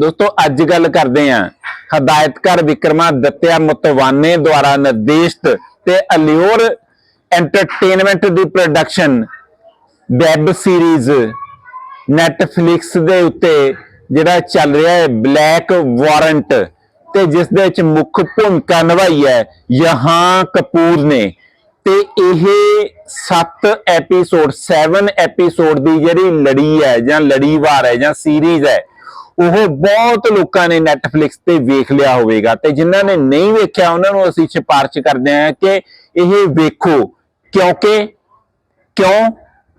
ਦੋਸਤੋ, ਅੱਜ ਗੱਲ ਕਰਦੇ ਆਂ ਹਦਾਇਤਕਾਰ ਵਿਕਰਮਾ ਦੱਤਿਆ ਮੁਤਵਾਨੇ ਦੁਆਰਾ ਨਿਰਦੇਸ਼ਿਤ ਤੇ ਅਲਿਓਰ ਐਂਟਰਟੇਨਮੈਂਟ ਦੀ ਪ੍ਰੋਡਕਸ਼ਨ ਵੈਬ ਸੀਰੀਜ਼ ਨੈਟਫਲਿਕਸ ਦੇ ਉੱਤੇ ਜਿਹੜਾ ਚੱਲ ਰਿਹਾ ਹੈ ਬਲੈਕ ਵਾਰੰਟ ਤੇ ਜਿਸ ਦੇ ਵਿੱਚ ਮੁੱਖ ਭੂਮਿਕਾ ਨਿਭਾਈ ਹੈ, ਯਹਾਂ ਕਪੂਰ ਨੇ। ਤੇ ਇਹ 7 ਐਪੀਸੋਡ 7 ਐਪੀਸੋਡ ਦੀ ਜਿਹੜੀ ਲੜੀ ਹੈ ਜਾਂ ਲੜੀਵਾਰ ਹੈ ਜਾਂ ਸੀਰੀਜ਼ ਹੈ ਉਹ ਬਹੁਤ ਲੋਕਾਂ ਨੇ Netflix ਤੇ ਵੇਖ ਲਿਆ ਹੋਵੇਗਾ ਤੇ ਜਿਨ੍ਹਾਂ ਨੇ ਨਹੀਂ ਵੇਖਿਆ, ਉਹਨਾਂ ਨੂੰ ਅਸੀਂ ਸਿਫਾਰਿਸ਼ ਕਰਦੇ ਹਾਂ ਕਿ ਇਹ ਵੇਖੋ। ਕਿਉਂਕਿ, ਕਿਉਂ?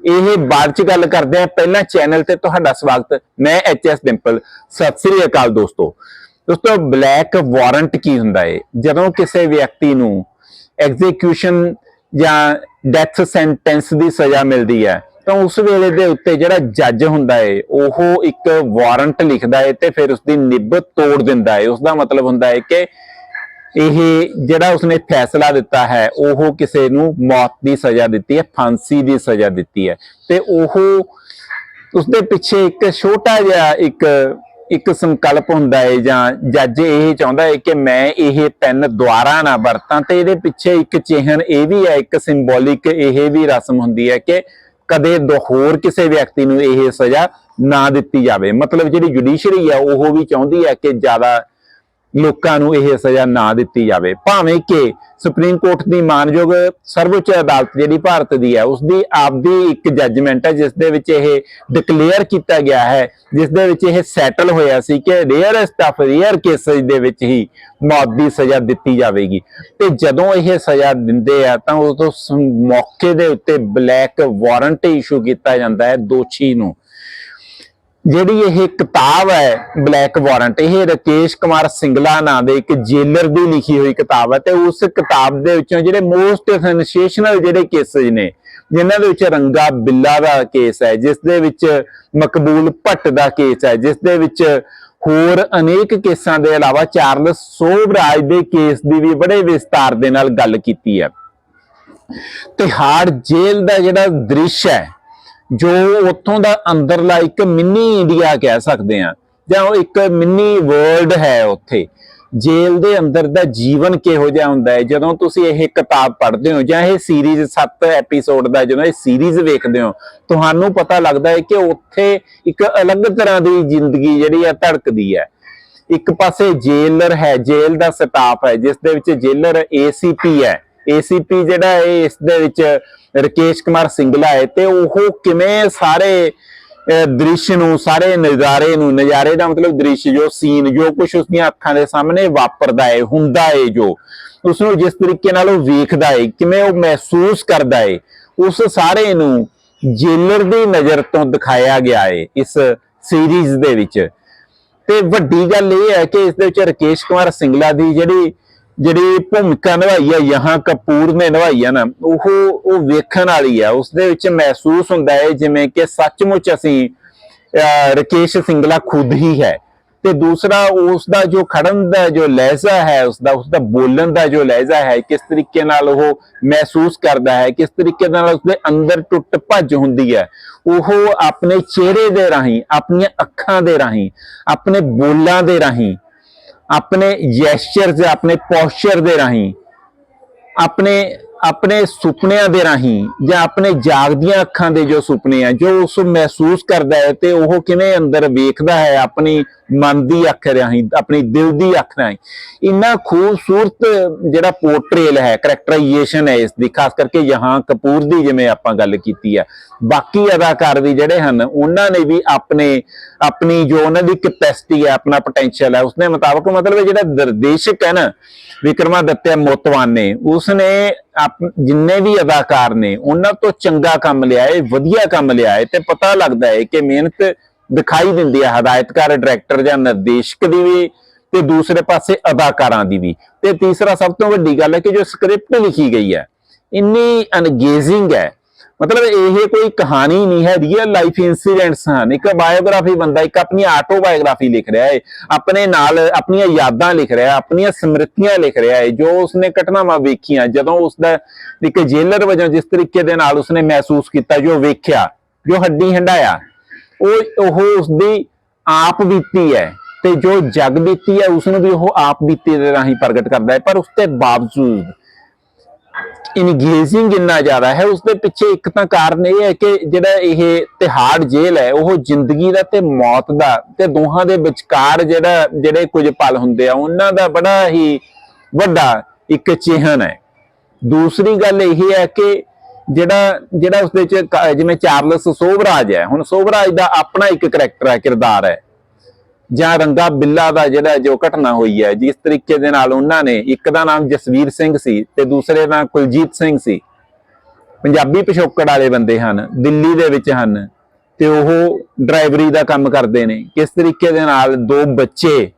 ਇਹ ਬਾਅਦ ਚ ਗੱਲ ਕਰਦੇ ਆ ਪਹਿਲਾਂ ਚੈਨਲ ਤੇ ਤੁਹਾਡਾ ਸਵਾਗਤ। ਮੈਂ ਐਚਐਸ ਡਿੰਪਲ ਸਤਿ ਸ੍ਰੀ ਅਕਾਲ ਦੋਸਤੋ। ਦੋਸਤੋ ਬਲੈਕ ਵਾਰੰਟ ਕੀ ਹੁੰਦਾ ਹੈ ਜਦੋਂ ਕਿਸੇ ਵਿਅਕਤੀ ਨੂੰ ਐਗਜ਼ੀਕਿਊਸ਼ਨ ਜਾਂ ਡੈਥ ਸੈਂਟੈਂਸ ਦੀ ਸਜ਼ਾ ਮਿਲਦੀ ਹੈ ਤਾਂ ਉਸ ਵੇਲੇ ਦੇ ਉੱਤੇ ਜਿਹੜਾ ਜੱਜ ਹੁੰਦਾ ਹੈ ਉਹ ਇੱਕ ਵਾਰੰਟ ਲਿਖਦਾ ਹੈ ਤੇ ਫਿਰ ਉਸ ਦੀ ਨਿੱਬ ਤੋੜ ਦਿੰਦਾ ਹੈ ਉਸ ਦਾ ਮਤਲਬ ਹੁੰਦਾ ਹੈ ਕਿ ਇਹ ਜਿਹੜਾ ਉਸਨੇ ਫੈਸਲਾ ਦਿੱਤਾ ਹੈ, ਉਹ ਕਿਸੇ ਨੂੰ ਮੌਤ ਦੀ ਸਜ਼ਾ ਦਿੱਤੀ ਹੈ, ਫਾਂਸੀ ਦੀ ਸਜ਼ਾ ਦਿੱਤੀ ਹੈ। ਤੇ ਉਹ ਉਸਦੇ ਪਿੱਛੇ ਇੱਕ ਛੋਟਾ ਜਿਹਾ ਇੱਕ ਇੱਕ ਸੰਕਲਪ ਹੁੰਦਾ ਹੈ ਜਾਂ ਜੱਜ ਇਹ ਚਾਹੁੰਦਾ ਹੈ ਕਿ ਮੈਂ ਇਹ ਪੈਨ ਦੁਆਰਾ ਨਾ ਵਰਤਾਂ ਤੇ ਇਹਦੇ ਪਿੱਛੇ ਇੱਕ ਚਿਹਨ ਇਹ ਵੀ ਹੈ, ਇੱਕ ਸਿੰਬੋਲਿਕ ਇਹ ਵੀ ਰਸਮ ਹੁੰਦੀ ਹੈ ਕਿ ਕਦੇ ਦੋ ਹੋਰ ਕਿਸੇ ਵਿਅਕਤੀ ਨੂੰ ਇਹ ਸਜ਼ਾ ਨਾ ਦਿੱਤੀ ਜਾਵੇ। ਮਤਲਬ ਜਿਹੜੀ ਜੁਡੀਸ਼ਰੀ ਹੈ ਉਹ ਵੀ ਚਾਹੁੰਦੀ ਹੈ ਕਿ ਜ਼ਿਆਦਾ ਲੋਕਾਂ ਨੂੰ ਇਹ ਸਜ਼ਾ ਨਾ ਦਿੱਤੀ ਜਾਵੇ। ਭਾਵੇਂ ਕਿ ਸੁਪਰੀਮ ਕੋਰਟ ਦੀ ਮਾਨਯੋਗ ਸਰਵਉੱਚ ਅਦਾਲਤ ਜਿਹੜੀ ਭਾਰਤ ਦੀ ਹੈ ਉਸ ਦੀ ਆਪਦੀ ਇੱਕ ਜੱਜਮੈਂਟ ਹੈ ਜਿਸ ਦੇ ਵਿੱਚ ਇਹ ਡਿਕਲੇਅਰ ਕੀਤਾ ਗਿਆ ਹੈ ਜਿਸ ਦੇ ਵਿੱਚ ਇਹ ਸੈਟਲ ਹੋਇਆ ਸੀ ਕਿ ਰੇਅਰੈਸਟ ਆਫ ਰੇਅਰ ਕੇਸਸ ਦੇ ਵਿੱਚ ਹੀ ਮੌਤ ਦੀ ਸਜ਼ਾ ਦਿੱਤੀ ਜਾਵੇਗੀ। ਤੇ ਜਦੋਂ ਇਹ ਸਜ਼ਾ ਦਿੰਦੇ ਆ, ਤਾਂ ਉਸ ਸ- ਮੌਕੇ ਦੇ ਉੱਤੇ ਬਲੈਕ ਵਾਰੰਟ ਇਸ਼ੂ ਕੀਤਾ ਜਾਂਦਾ ਹੈ ਦੋਸ਼ੀ ਨੂੰ। ਜਿਹੜੀ ਇਹ ਕਿਤਾਬ ਹੈ ਬਲੈਕ ਵਾਰੰਟ ਇਹ ਰਕੇਸ਼ ਕੁਮਾਰ ਸਿੰਗਲਾ ਨਾਂ ਦੇ ਇੱਕ ਜੇਲਰ ਦੀ ਲਿਖੀ ਹੋਈ ਕਿਤਾਬ ਹੈ ਤੇ ਉਸ ਕਿਤਾਬ ਦੇ ਵਿੱਚੋਂ ਜਿਹੜੇ ਮੋਸਟ ਸੈਂਸੇਸ਼ਨਲ ਜਿਹੜੇ ਕੇਸਸ ਨੇ, ਜਿਨ੍ਹਾਂ ਦੇ ਵਿੱਚ ਰੰਗਾ ਬਿੱਲਾ ਦਾ ਕੇਸ ਹੈ, ਜਿਸ ਦੇ ਵਿੱਚ ਮਕਬੂਲ ਭੱਟ ਦਾ ਕੇਸ ਹੈ, ਜਿਸ ਦੇ ਵਿੱਚ ਹੋਰ ਅਨੇਕ ਕੇਸਾਂ ਦੇ ਇਲਾਵਾ ਚਾਰਲਸ ਸੋਬਰਾਜ ਦੇ ਕੇਸ ਦੀ ਵੀ ਬੜੇ ਵਿਸਤਾਰ ਦੇ ਨਾਲ ਗੱਲ ਕੀਤੀ ਹੈ। ਤਿਹਾੜ ਜੇਲ੍ਹ ਦਾ ਜਿਹੜਾ ਦ੍ਰਿਸ਼ ਹੈ ਜੋ ਉੱਥੋਂ ਦਾ ਅੰਦਰਲਾ ਇੱਕ ਮਿੰਨੀ ਇੰਡੀਆ ਕਹਿ ਸਕਦੇ ਆ ਜਾਂ ਉਹ ਇੱਕ ਮਿੰਨੀ ਵਰਲਡ ਹੈ ਉੱਥੇ। ਜੇਲ੍ਹ ਦੇ ਅੰਦਰ ਦਾ ਜੀਵਨ ਕਿਹੋ ਜਿਹਾ ਹੁੰਦਾ ਹੈ? ਜਦੋਂ ਤੁਸੀਂ ਇਹ ਕਿਤਾਬ ਪੜ੍ਹਦੇ ਹੋ ਜਾਂ ਇਹ ਸੀਰੀਜ਼ 7 ਐਪੀਸੋਡ ਦਾ ਜਦੋਂ ਇਹ ਸੀਰੀਜ਼ ਵੇਖਦੇ ਹੋ, ਤੁਹਾਨੂੰ ਪਤਾ ਲੱਗਦਾ ਹੈ ਕਿ ਉੱਥੇ ਇੱਕ ਅਲੱਗ ਤਰ੍ਹਾਂ ਦੀ ਜ਼ਿੰਦਗੀ ਜਿਹੜੀ ਹੈ ਧੜਕਦੀ ਹੈ। ਇੱਕ ਪਾਸੇ ਜੇਲਰ ਹੈ, ਜੇਲ੍ਹ ਦਾ ਸਟਾਫ ਹੈ, ਜਿਸ ਦੇ ਵਿੱਚ ਜੇਲਰ ਏਸੀਪੀ ਹੈ। ਏਸੀਪੀ ਜਿਹੜਾ ਹੈ, ਇਸ ਦੇ ਵਿੱਚ ਰਕੇਸ਼ ਕੁਮਾਰ ਸਿੰਗਲਾ ਹੈ ਤੇ ਉਹ ਕਿਵੇਂ ਸਾਰੇ ਦ੍ਰਿਸ਼ ਨੂੰ, ਸਾਰੇ ਨਜ਼ਾਰੇ ਨੂੰ, ਨਜ਼ਾਰੇ ਦਾ ਮਤਲਬ ਦ੍ਰਿਸ਼, ਜੋ ਸੀਨ ਜੋ ਕੁਝ ਉਸ ਦੀਆਂ ਅੱਖਾਂ ਦੇ ਸਾਹਮਣੇ ਵਾਪਰਦਾ ਹੈ, ਹੁੰਦਾ ਹੈ ਜੋ ਉਸ ਨੂੰ ਜਿਸ ਤਰੀਕੇ ਨਾਲ ਉਹ ਵੇਖਦਾ ਹੈ, ਕਿਵੇਂ ਉਹ ਮਹਿਸੂਸ ਕਰਦਾ ਹੈ, ਉਸ ਸਾਰੇ ਨੂੰ ਜੇਲਰ ਦੀ ਨਜ਼ਰ ਤੋਂ ਦਿਖਾਇਆ ਗਿਆ ਹੈ, ਇਸ ਸੀਰੀਜ਼ ਦੇ ਵਿੱਚ। ਤੇ ਵੱਡੀ ਗੱਲ ਇਹ ਹੈ ਕਿ ਇਸ ਦੇ ਵਿੱਚ ਰਕੇਸ਼ ਕੁਮਾਰ ਸਿੰਗਲਾ ਦੀ ਜਿਹੜੀ ਜਿਹੜੀ ਭੂਮਿਕਾ ਨਿਭਾਈ ਹੈ ਯਹਾਂ ਕਪੂਰ ਨੇ ਨਿਭਾਈ ਹੈ ਨਾ ਉਹ ਉਹ ਵੇਖਣ ਵਾਲੀ ਹੈ ਉਸ ਦੇ ਵਿੱਚ ਮਹਿਸੂਸ ਹੁੰਦਾ ਹੈ ਜਿਵੇਂ ਕਿ ਸੱਚਮੁੱਚ ਅਸੀਂ ਅਹ, ਰਕੇਸ਼ ਸਿੰਗਲਾ ਖੁਦ ਹੀ ਹੈ। ਤੇ ਦੂਸਰਾ ਉਸ ਦਾ ਜੋ ਖੜਨ ਦਾ ਜੋ ਲਹਿਜ਼ਾ ਹੈ ਉਸ ਦਾ ਉਸ ਦਾ ਬੋਲਣ ਦਾ ਜੋ ਲਹਿਜ਼ਾ ਹੈ ਕਿਸ ਤਰੀਕੇ ਨਾਲ ਉਹ ਮਹਿਸੂਸ ਕਰਦਾ ਹੈ ਕਿਸ ਤਰੀਕੇ ਨਾਲ ਉਸਦੇ ਅੰਦਰ ਟੁੱਟ ਭੱਜ ਹੁੰਦੀ ਹੈ ਉਹ ਆਪਣੇ ਚਿਹਰੇ ਦੇ ਰਾਹੀਂ ਆਪਣੀਆਂ ਅੱਖਾਂ ਦੇ ਰਾਹੀਂ ਆਪਣੇ ਬੋਲਾਂ ਦੇ ਰਾਹੀਂ ਆਪਣੇ ਜੈਸਚਰਸ ਆਪਣੇ ਪੋਸਚਰ ਦੇ ਰਾਹੀਂ, ਆਪਣੇ ਆਪਣੇ ਸੁਪਨਿਆਂ ਦੇ ਰਾਹੀਂ ਜਾਂ ਆਪਣੇ ਜਾਗਦੀਆਂ ਅੱਖਾਂ ਦੇ ਜੋ ਸੁਪਨੇ ਆ, ਜੋ ਉਸ ਨੂੰ ਮਹਿਸੂਸ ਕਰਦਾ ਹੈ ਤੇ ਉਹ ਕਿਵੇਂ ਅੰਦਰ ਵੇਖਦਾ ਹੈ ਆਪਣੀ ਮਨ ਦੀ ਅੱਖ ਰਾਹੀਂ, ਆਪਣੀ ਦਿਲ ਦੀ ਅੱਖ ਰਾਹੀਂ। ਇੰਨਾ ਖੂਬਸੂਰਤ ਜਿਹੜਾ ਪੋਰਟਰੇਲ ਹੈ ਕਰੈਕਟਰਾਈਜੇਸ਼ਨ ਹੈ ਇਸ ਦੀ, ਖਾਸ ਕਰਕੇ ਯਹਾਂ ਕਪੂਰ ਦੀ ਜਿਵੇਂ ਆਪਾਂ ਗੱਲ ਕੀਤੀ ਹੈ। ਬਾਕੀ ਅਦਾਕਾਰ ਵੀ ਜਿਹੜੇ ਹਨ, ਉਹਨਾਂ ਨੇ ਵੀ ਆਪਣੇ, ਆਪਣੀ ਜੋ ਉਹਨਾਂ ਦੀ ਕੈਪੈਸਿਟੀ ਹੈ, ਆਪਣਾ ਪੋਟੈਂਸ਼ੀਅਲ ਹੈ ਉਸਨੇ ਮੁਤਾਬਕ ਮਤਲਬ ਜਿਹੜਾ ਨਿਰਦੇਸ਼ਕ ਹੈ ਨਾ ਵਿਕਰਮਾ ਦੱਤਿਆ ਮੋਤਵਾਨੇ ਉਸਨੇ ਜਿੰਨੇ ਵੀ ਅਦਾਕਾਰ ਨੇ, ਉਹਨਾਂ ਤੋਂ ਚੰਗਾ ਕੰਮ ਲਿਆ ਹੈ, ਵਧੀਆ ਕੰਮ ਲਿਆ ਹੈ, ਤੇ ਪਤਾ ਲੱਗਦਾ ਹੈ ਕਿ ਮਿਹਨਤ ਦਿਖਾਈ ਦਿੰਦੀ ਹੈ ਹਦਾਇਤਕਾਰ ਡਾਇਰੈਕਟਰ ਜਾਂ ਨਿਰਦੇਸ਼ਕ ਦੀ ਵੀ, ਤੇ ਦੂਸਰੇ ਪਾਸੇ ਅਦਾਕਾਰਾਂ ਦੀ ਵੀ। ਤੇ ਤੀਸਰਾ ਸਭ ਤੋਂ ਵੱਡੀ ਗੱਲ ਹੈ ਕਿ ਜੋ ਸਕ੍ਰਿਪਟ ਲਿਖੀ ਗਈ ਹੈ, ਇੰਨੀ ਅਨਗੇਜ਼ਿੰਗ ਹੈ ਮਤਲਬ ਇਹ ਕੋਈ ਕਹਾਣੀ ਨਹੀਂ ਹੈ ਰੀਅਲ ਲਾਈਫ ਇਨਸੀਡੈਂਟਸ ਹਨ। ਇੱਕ ਬਾਇਓਗ੍ਰਾਫੀ ਬੰਦਾ, ਇੱਕ ਆਪਣੀ ਆਟੋਬਾਇਓਗ੍ਰਾਫੀ ਲਿਖ ਰਿਹਾ ਹੈ, ਆਪਣੇ ਨਾਲ ਆਪਣੀਆਂ ਯਾਦਾਂ ਲਿਖ ਰਿਹਾ, ਆਪਣੀਆਂ ਸਮ੍ਰਿਤੀਆਂ ਲਿਖ ਰਿਹਾ ਹੈ, ਜੋ ਉਸਨੇ ਘਟਨਾਵਾਂ ਵੇਖੀਆਂ, ਜਦੋਂ ਉਸਦਾ ਇੱਕ ਜੇਲਰ ਵਜੋਂ ਜਿਸ ਤਰੀਕੇ ਦੇ ਨਾਲ ਉਸਨੇ ਮਹਿਸੂਸ ਕੀਤਾ, ਜੋ ਵੇਖਿਆ, ਜੋ ਹੱਡੀ ਹੰਡਾਇਆ ਉਹ ਉਹ ਉਸਦੀ ਆਪ ਬੀਤੀ ਹੈ ਤੇ ਜੋ ਜਗ ਬੀਤੀ ਹੈ ਉਸ ਨੂੰ ਵੀ ਉਹ ਆਪ ਬੀਤੀ ਦੇ ਰਾਹੀਂ ਪ੍ਰਗਟ ਕਰਦਾ ਹੈ, ਪਰ ਉਸ ਦੇ ਬਾਵਜੂਦ ਇੰਗੇਜਿੰਗ ਇੰਨਾ ਜ਼ਿਆਦਾ ਹੈ ਉਸ ਦੇ ਪਿੱਛੇ ਇੱਕ ਤਾਂ ਕਾਰਨ ਇਹ ਹੈ ਕਿ ਜਿਹੜਾ ਇਹ ਤਿਹਾੜ ਜੇਲ੍ਹ ਹੈ, ਉਹ ਜ਼ਿੰਦਗੀ ਦਾ ਤੇ ਮੌਤ ਦਾ ਤੇ ਦੋਹਾਂ ਦੇ ਵਿਚਕਾਰ ਜਿਹੜਾ, ਜਿਹੜੇ ਕੁਝ ਪਲ ਹੁੰਦੇ ਆ, ਉਹਨਾਂ ਦਾ ਬੜਾ ਹੀ ਵੱਡਾ ਇੱਕ ਚਿਹਨ ਹੈ। ਦੂਸਰੀ ਗੱਲ ਇਹ ਹੈ ਕਿ ਜਿਹੜਾ ਜਿਹੜਾ ਉਸ ਦੇ ਚ ਜਿਵੇਂ ਚਾਰਲਸ ਸੋਵਰਾਜ ਹੈ, ਹੁਣ ਸੋਵਰਾਜ ਦਾ ਆਪਣਾ ਇੱਕ ਕਰੈਕਟਰ ਹੈ, ਕਿਰਦਾਰ ਹੈ। ਜਾਂ ਰੰਗਾ ਬਿੱਲਾ ਦਾ ਜਿਹੜਾ ਜੋ ਘਟਨਾ ਹੋਈ ਹੈ, ਜਿਸ ਤਰੀਕੇ ਦੇ ਨਾਲ ਉਹਨਾਂ ਨੇ ਇੱਕ ਦਾ ਨਾਮ ਜਸਵੀਰ ਸਿੰਘ ਸੀ ਤੇ ਦੂਸਰੇ ਦਾ ਕੁਲਜੀਤ ਸਿੰਘ ਸੀ। ਪੰਜਾਬੀ ਪਿਛੋਕੜ ਵਾਲੇ ਬੰਦੇ ਹਨ, ਦਿੱਲੀ ਦੇ ਵਿੱਚ ਹਨ ਤੇ ਉਹ ਡਰਾਈਵਰੀ ਦਾ ਕੰਮ ਕਰਦੇ ਨੇ। ਕਿਸ ਤਰੀਕੇ ਦੇ ਨਾਲ ਦੋ ਬੱਚੇ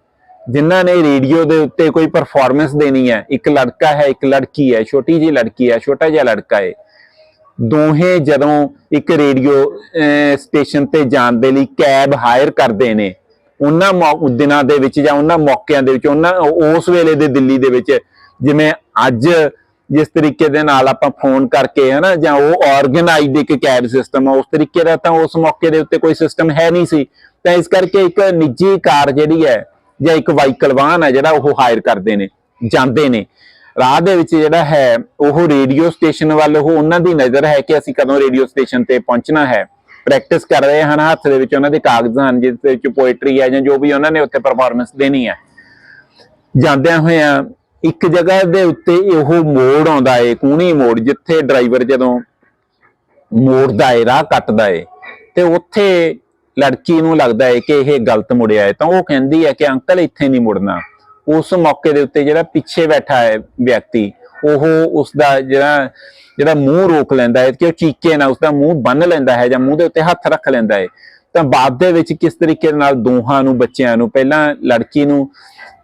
ਜਿਨ੍ਹਾਂ ਨੇ ਰੇਡੀਓ ਦੇ ਉੱਤੇ ਕੋਈ ਪਰਫਾਰਮੈਂਸ ਦੇਣੀ ਹੈ, ਇੱਕ ਲੜਕਾ ਹੈ, ਇੱਕ ਲੜਕੀ ਹੈ, ਛੋਟੀ ਜਿਹੀ ਲੜਕੀ ਹੈ, ਛੋਟਾ ਜਿਹਾ ਲੜਕਾ ਹੈ, ਦੋਹੇ ਜਦੋਂ ਇੱਕ ਰੇਡੀਓ ਸਟੇਸ਼ਨ ਤੇ ਜਾਣ ਦੇ ਲਈ ਕੈਬ ਹਾਇਰ ਕਰਦੇ ਨੇ ਉਹਨਾਂ ਮੌ- ਦਿਨਾਂ ਦੇ ਵਿੱਚ ਜਾਂ ਉਹਨਾਂ ਮੌਕਿਆਂ ਦੇ ਵਿੱਚ, ਉਹਨਾਂ ਉਸ ਵੇਲੇ ਦੇ ਦਿੱਲੀ ਦੇ ਵਿੱਚ ਜਿਵੇਂ ਅੱਜ ਜਿਸ ਤਰੀਕੇ ਦੇ ਨਾਲ ਆਪਾਂ ਫੋਨ ਕਰਕੇ ਹਨਾ ਜਾਂ ਉਹ ਆਰਗੇਨਾਈਜ਼ਡ ਇੱਕ ਕੈਬ ਸਿਸਟਮ ਆ, ਉਸ ਤਰੀਕੇ ਦਾ ਤਾਂ ਉਸ ਮੌਕੇ ਦੇ ਉੱਤੇ ਕੋਈ ਸਿਸਟਮ ਹੈ ਨਹੀਂ ਸੀ। ਤਾਂ ਇਸ ਕਰਕੇ ਇੱਕ ਨਿੱਜੀ ਕਾਰ ਜਿਹੜੀ ਹੈ ਜਾਂ ਇੱਕ ਵਾਹੀਕਲ ਵਾਹਨ ਹੈ ਜਿਹੜਾ ਉਹ ਹਾਇਰ ਕਰਦੇ ਨੇ, ਜਾਂਦੇ ਨੇ। ਰਾਹ ਦੇ ਵਿੱਚ ਜਿਹੜਾ ਹੈ, ਉਹ ਰੇਡੀਓ ਸਟੇਸ਼ਨ ਵੱਲ ਉਹ ਉਹਨਾਂ ਦੀ ਨਜ਼ਰ ਹੈ ਕਿ ਅਸੀਂ ਕਦੋਂ ਰੇਡੀਓ ਸਟੇਸ਼ਨ ਤੇ ਪਹੁੰਚਣਾ ਹੈ। ਪ੍ਰੈਕਟਿਸ ਕਰ ਰਹੇ ਹਨ, ਹੱਥ ਦੇ ਵਿੱਚ ਉਹਨਾਂ ਦੇ ਕਾਗਜ਼ ਹਨ, ਜਿਸ ਵਿੱਚ ਪੋਇਟਰੀ ਹੈ ਜਾਂ ਜੋ ਵੀ ਉਹਨਾਂ ਨੇ ਉੱਥੇ ਪਰਫਾਰਮੈਂਸ ਦੇਣੀ ਹੈ। ਜਾਂਦਿਆਂ ਹੋਇਆਂ ਇੱਕ ਜਗ੍ਹਾ ਦੇ ਉੱਤੇ ਉਹ ਮੋੜ ਆਉਂਦਾ ਏ ਕੂਣੀ ਮੋੜ, ਜਿੱਥੇ ਡਰਾਈਵਰ ਜਦੋਂ ਮੋੜਦਾ ਏ, ਰਾਹ ਕੱਟਦਾ ਏ, ਤੇ ਉੱਥੇ ਲੜਕੀ ਨੂੰ ਲੱਗਦਾ ਏ ਕਿ ਇਹ ਗਲਤ ਮੁੜਿਆ ਏ। ਤਾਂ ਉਹ ਕਹਿੰਦੀ ਹੈ ਕਿ ਅੰਕਲ ਇੱਥੇ ਨਹੀਂ ਮੁੜਨਾ। ਉਸ ਮੌਕੇ ਦੇ ਉੱਤੇ ਜਿਹੜਾ ਪਿੱਛੇ ਬੈਠਾ ਹੈ ਵਿਅਕਤੀ ਉਹ ਉਸ ਦਾ ਜਿਹੜਾ ਜਿਹੜਾ ਮੂੰਹ ਰੋਕ ਲੈਂਦਾ ਹੈ, ਕਿ ਉਹ ਚੀਕੇ ਨਾ ਉਸ ਦਾ ਮੂੰਹ ਬੰਨ ਲੈਂਦਾ ਹੈ ਜਾਂ ਮੂੰਹ ਦੇ ਉੱਤੇ ਹੱਥ ਰੱਖ ਲੈਂਦਾ ਹੈ। ਤਾਂ ਬਾਅਦ ਦੇ ਵਿੱਚ ਕਿਸ ਤਰੀਕੇ ਨਾਲ ਦੋਹਾਂ ਨੂੰ, ਬੱਚਿਆਂ ਨੂੰ, ਪਹਿਲਾਂ ਲੜਕੀ ਨੂੰ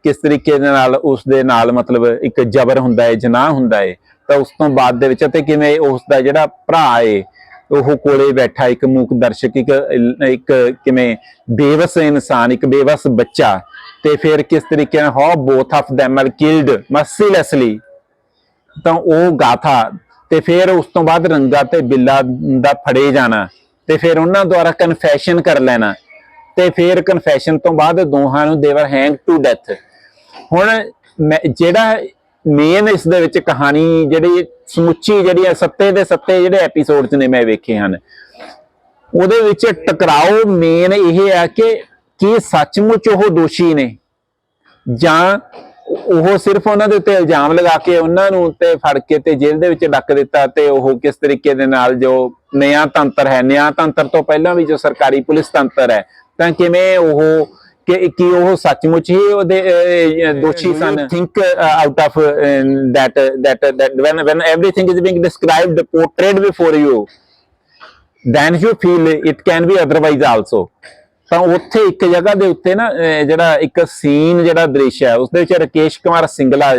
ਕਿਸ ਤਰੀਕੇ ਦੇ ਨਾਲ ਉਸ ਦੇ ਨਾਲ ਮਤਲਬ ਇੱਕ ਜ਼ਬਰ ਹੁੰਦਾ ਹੈ, ਜਨਾਹ ਹੁੰਦਾ ਹੈ, ਤਾਂ ਉਸ ਤੋਂ ਬਾਅਦ ਦੇ ਵਿੱਚ ਅਤੇ ਕਿਵੇਂ ਉਸ ਦਾ ਜਿਹੜਾ ਭਰਾ ਏ ਉਹ ਕੋਲੇ ਬੈਠਾ, ਇੱਕ ਮੂਕ ਦਰਸ਼ਕ, ਇੱਕ ਇੱਕ ਕਿਵੇਂ ਬੇਵਸ ਇਨਸਾਨ, ਇੱਕ ਬੇਵਸ ਬੱਚਾ, ਤੇ ਫਿਰ ਕਿਸ ਤਰੀਕੇ ਨਾਲ how both of them are killed, mercilessly ਤਾਂ ਉਹ ਗਾਥਾ ਤੇ ਫਿਰ ਉਸ ਤੋਂ ਬਾਅਦ ਰੰਗਾ ਤੇ ਬਿੱਲਾ ਦਾ ਫੜੇ ਜਾਣਾ ਤੇ ਫਿਰ ਉਹਨਾਂ ਦੁਆਰਾ ਕਨਫੈਸ਼ਨ ਕਰ ਲੈਣਾ ਤੇ ਫਿਰ ਕਨਫੈਸ਼ਨ ਤੋਂ ਬਾਅਦ ਦੋਹਾਂ ਨੂੰ ਦੇਵਰ ਹੈਂਗ ਟੂ ਡੈਥ ਹੁਣ ਜਿਹੜਾ ਮੇਨ ਇਸ ਦੇ ਵਿੱਚ ਕਹਾਣੀ ਜਿਹੜੀ ਸਮੁੱਚੀ ਜਿਹੜੀ ਹੈ ਸੱਤੇ ਦੇ ਸੱਤੇ ਜਿਹੜੇ ਐਪੀਸੋਡ ਚ ਨੇ ਮੈਂ ਵੇਖੇ ਹਨ, ਉਹਦੇ ਵਿੱਚ ਟਕਰਾਓ ਮੇਨ ਇਹ ਹੈ ਕਿ ਕੀ ਸੱਚਮੁੱਚ ਉਹ ਦੋਸ਼ੀ ਨੇ ਜਾਂ ਉਹ ਸਿਰਫ ਉਹਨਾਂ ਦੇ ਉੱਤੇ ਇਲਜ਼ਾਮ ਲਗਾ ਕੇ ਉਹਨਾਂ ਨੂੰ ਤੇ ਫੜ ਕੇ ਤੇ ਜੇਲ੍ਹ ਦੇ ਵਿੱਚ ਡੱਕ ਦਿੱਤਾ ਤੇ ਉਹ ਕਿਸ ਤਰੀਕੇ ਦੇ ਨਾਲ ਜੋ ਨਿਆਂ ਤੰਤਰ ਹੈ ਨਿਆਂ ਤੰਤਰ ਤੋਂ ਪਹਿਲਾਂ ਵੀ ਜੋ ਸਰਕਾਰੀ ਪੁਲਿਸ ਤੰਤਰ ਹੈ ਤਾਂ ਕਿਵੇਂ ਉਹ ਕਿ ਕੀ ਉਹ ਸੱਚਮੁੱਚ ਹੀ ਉਹਦੇ ਦੋਸ਼ੀ ਸਨ? Think out of that that when when everything is being described portrayed before you then you feel it can be otherwise also? ਤਾਂ ਉੱਥੇ ਇੱਕ ਜਗ੍ਹਾ ਦੇ ਉੱਤੇ ਨਾ ਜਿਹੜਾ ਇੱਕ ਸੀਨ ਜਿਹੜਾ ਦ੍ਰਿਸ਼ ਹੈ ਉਸ ਦੇ ਵਿੱਚ ਰਕੇਸ਼ ਕੁਮਾਰ ਸਿੰਗਲਾ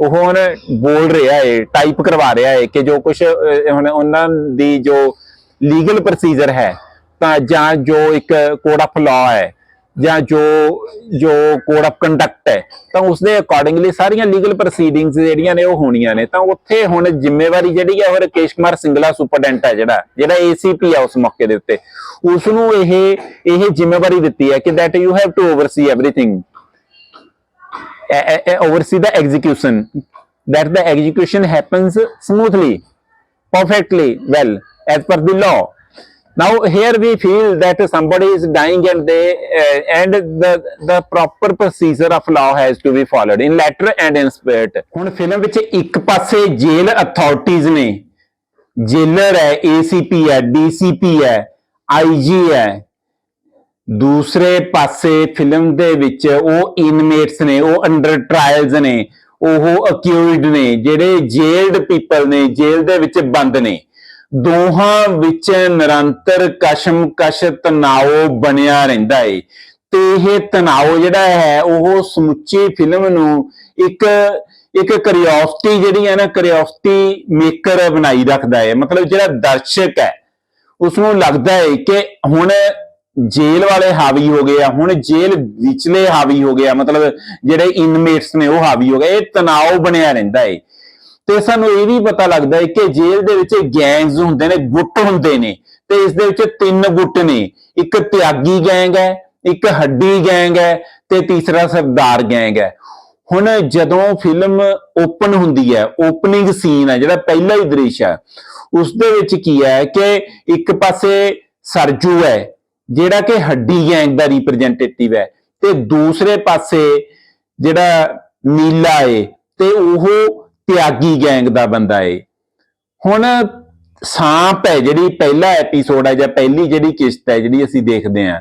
ਉਹ ਹੁਣ ਬੋਲ ਰਿਹਾ ਹੈ ਟਾਈਪ ਕਰਵਾ ਰਿਹਾ ਹੈ ਕਿ ਜੋ ਕੁਝ ਹੁਣ ਉਹਨਾਂ ਦੀ ਜੋ ਲੀਗਲ ਪ੍ਰੋਸੀਜਰ ਹੈ, ਤਾਂ ਜਾਂ ਜੋ ਇੱਕ ਕੋਡ ਆਫ ਲਾਅ ਹੈ, ਜਾਂ ਜੋ ਜੋ ਕੋਡ ਆਫ ਕੰਡਕਟ ਹੈ, ਤਾਂ ਉਸ ਦੇ ਅਕੋਰਡਿੰਗਲੀ ਸਾਰੀਆਂ ਲੀਗਲ ਪ੍ਰੋਸੀਡਿੰਗਸ ਜਿਹੜੀਆਂ ਨੇ ਉਹ ਹੋਣੀਆਂ ਨੇ। ਤਾਂ ਉੱਥੇ ਹੁਣ ਜ਼ਿੰਮੇਵਾਰੀ ਜਿਹੜੀ ਹੈ, ਉਹ ਰਕੇਸ਼ ਕੁਮਾਰ ਸਿੰਗਲਾ ਸੁਪਰਡੈਂਟ ਹੈ ਜਿਹੜਾ ਜਿਹੜਾ ਏਸੀਪੀ ਹੈ ਉਸ ਮੌਕੇ ਦੇ ਉੱਤੇ। ਉਸ ਨੂੰ ਇਹ ਇਹ ਜ਼ਿੰਮੇਵਾਰੀ ਦਿੱਤੀ ਹੈ ਕਿ that you have to oversee everything eh, eh, eh, oversee the execution that the execution happens smoothly perfectly well as per the law now here we feel that somebody is dying and they uh, and the the proper procedure of law has to be followed in letter and in spirit ਹੁਣ film ਵਿੱਚ ਇੱਕ ਪਾਸੇ jail authorities ਨੇ jailer ਹੈ ACP ਹੈ DCP ਹੈ IG ਹੈ। ਦੂਸਰੇ ਪਾਸੇ ਫਿਲਮ ਦੇ ਵਿੱਚ ਉਹ ਇਨਮੇਟਸ ਨੇ, ਉਹ ਅੰਡਰ ਟ੍ਰਾਇਲਸ ਨੇ, ਉਹ ਅਕਿਊਜ਼ਡ ਨੇ, ਜਿਹੜੇ ਜੇਲਡ ਪੀਪਲ ਨੇ ਜੇਲ੍ਹ ਦੇ ਵਿੱਚ ਬੰਦ ਨੇ। ਦੋਹਾਂ ਵਿੱਚ ਨਿਰੰਤਰ ਕਸ਼ਮਕਸ਼ ਤਣਾਅ ਬਣਿਆ ਰਹਿੰਦਾ ਏ। ਤੇ ਇਹ ਤਣਾਅ ਜਿਹੜਾ ਹੈ, ਉਹ ਸਮੁੱਚੀ ਫਿਲਮ ਨੂੰ ਇੱਕ ਇੱਕ ਕਰਿਓਸਿਟੀ ਜਿਹੜੀ ਹੈ ਨਾ ਕਰਿਓਸਿਟੀ ਮੇਕਰ ਬਣਾਈ ਰੱਖਦਾ ਹੈ ਮਤਲਬ ਜਿਹੜਾ ਦਰਸ਼ਕ ਹੈ ਉਸ ਨੂੰ ਲੱਗਦਾ ਹੈ ਕਿ ਹੁਣ ਜੇਲ੍ਹ ਵਾਲੇ ਹਾਵੀ ਹੋ ਗਏ ਆ, ਹੁਣ ਜੇਲ੍ਹ ਵਿਚਲੇ ਹਾਵੀ ਹੋ ਗਏ ਆ, ਮਤਲਬ ਜਿਹੜੇ ਇਨਮੇਟਸ ਨੇ ਉਹ ਹਾਵੀ ਹੋ ਗਏ, ਇਹ ਤਣਾਅ ਬਣਿਆ ਰਹਿੰਦਾ ਹੈ। ਤੇ ਸਾਨੂੰ ਇਹ ਵੀ ਪਤਾ ਲੱਗਦਾ ਹੈ ਕਿ ਜੇਲ੍ਹ ਦੇ ਵਿੱਚ ਗੈਂਗਸ ਹੁੰਦੇ ਨੇ, ਗੁੱਟ ਹੁੰਦੇ ਨੇ, ਤੇ ਇਸ ਦੇ ਵਿੱਚ ਤਿੰਨ ਗੁੱਟ ਨੇ, ਇੱਕ ਤਿਆਗੀ ਗੈਂਗ ਹੈ, ਇੱਕ ਹੱਡੀ ਗੈਂਗ ਹੈ, ਤੇ ਤੀਸਰਾ ਸਰਦਾਰ ਗੈਂਗ ਹੈ। ਹੁਣ ਜਦੋਂ ਫਿਲਮ ਓਪਨ ਹੁੰਦੀ ਹੈ ਓਪਨਿੰਗ ਸੀਨ ਹੈ, ਜਿਹੜਾ ਪਹਿਲਾ ਹੀ ਦ੍ਰਿਸ਼ ਹੈ ਉਸ ਦੇ ਵਿੱਚ ਕੀ ਹੈ ਕਿ ਇੱਕ ਪਾਸੇ ਸਰਜੂ ਹੈ, ਜਿਹੜਾ ਕਿ ਹੱਡੀ ਗੈਂਗ ਦਾ ਰਿਪਰੈਜ਼ੈਂਟੇਟਿਵ ਹੈ ਤੇ ਦੂਸਰੇ ਪਾਸੇ ਜਿਹੜਾ ਨੀਲਾ ਏ ਤੇ ਉਹ ਤਿਆਗੀ ਗੈਂਗ ਦਾ ਬੰਦਾ ਏ। ਹੁਣ ਸਾਂਪ ਹੈ ਜਿਹੜੀ ਪਹਿਲਾ ਐਪੀਸੋਡ ਹੈ ਜਾਂ ਪਹਿਲੀ ਜਿਹੜੀ ਕਿਸ਼ਤ ਹੈ ਜਿਹੜੀ ਅਸੀਂ ਦੇਖਦੇ ਹਾਂ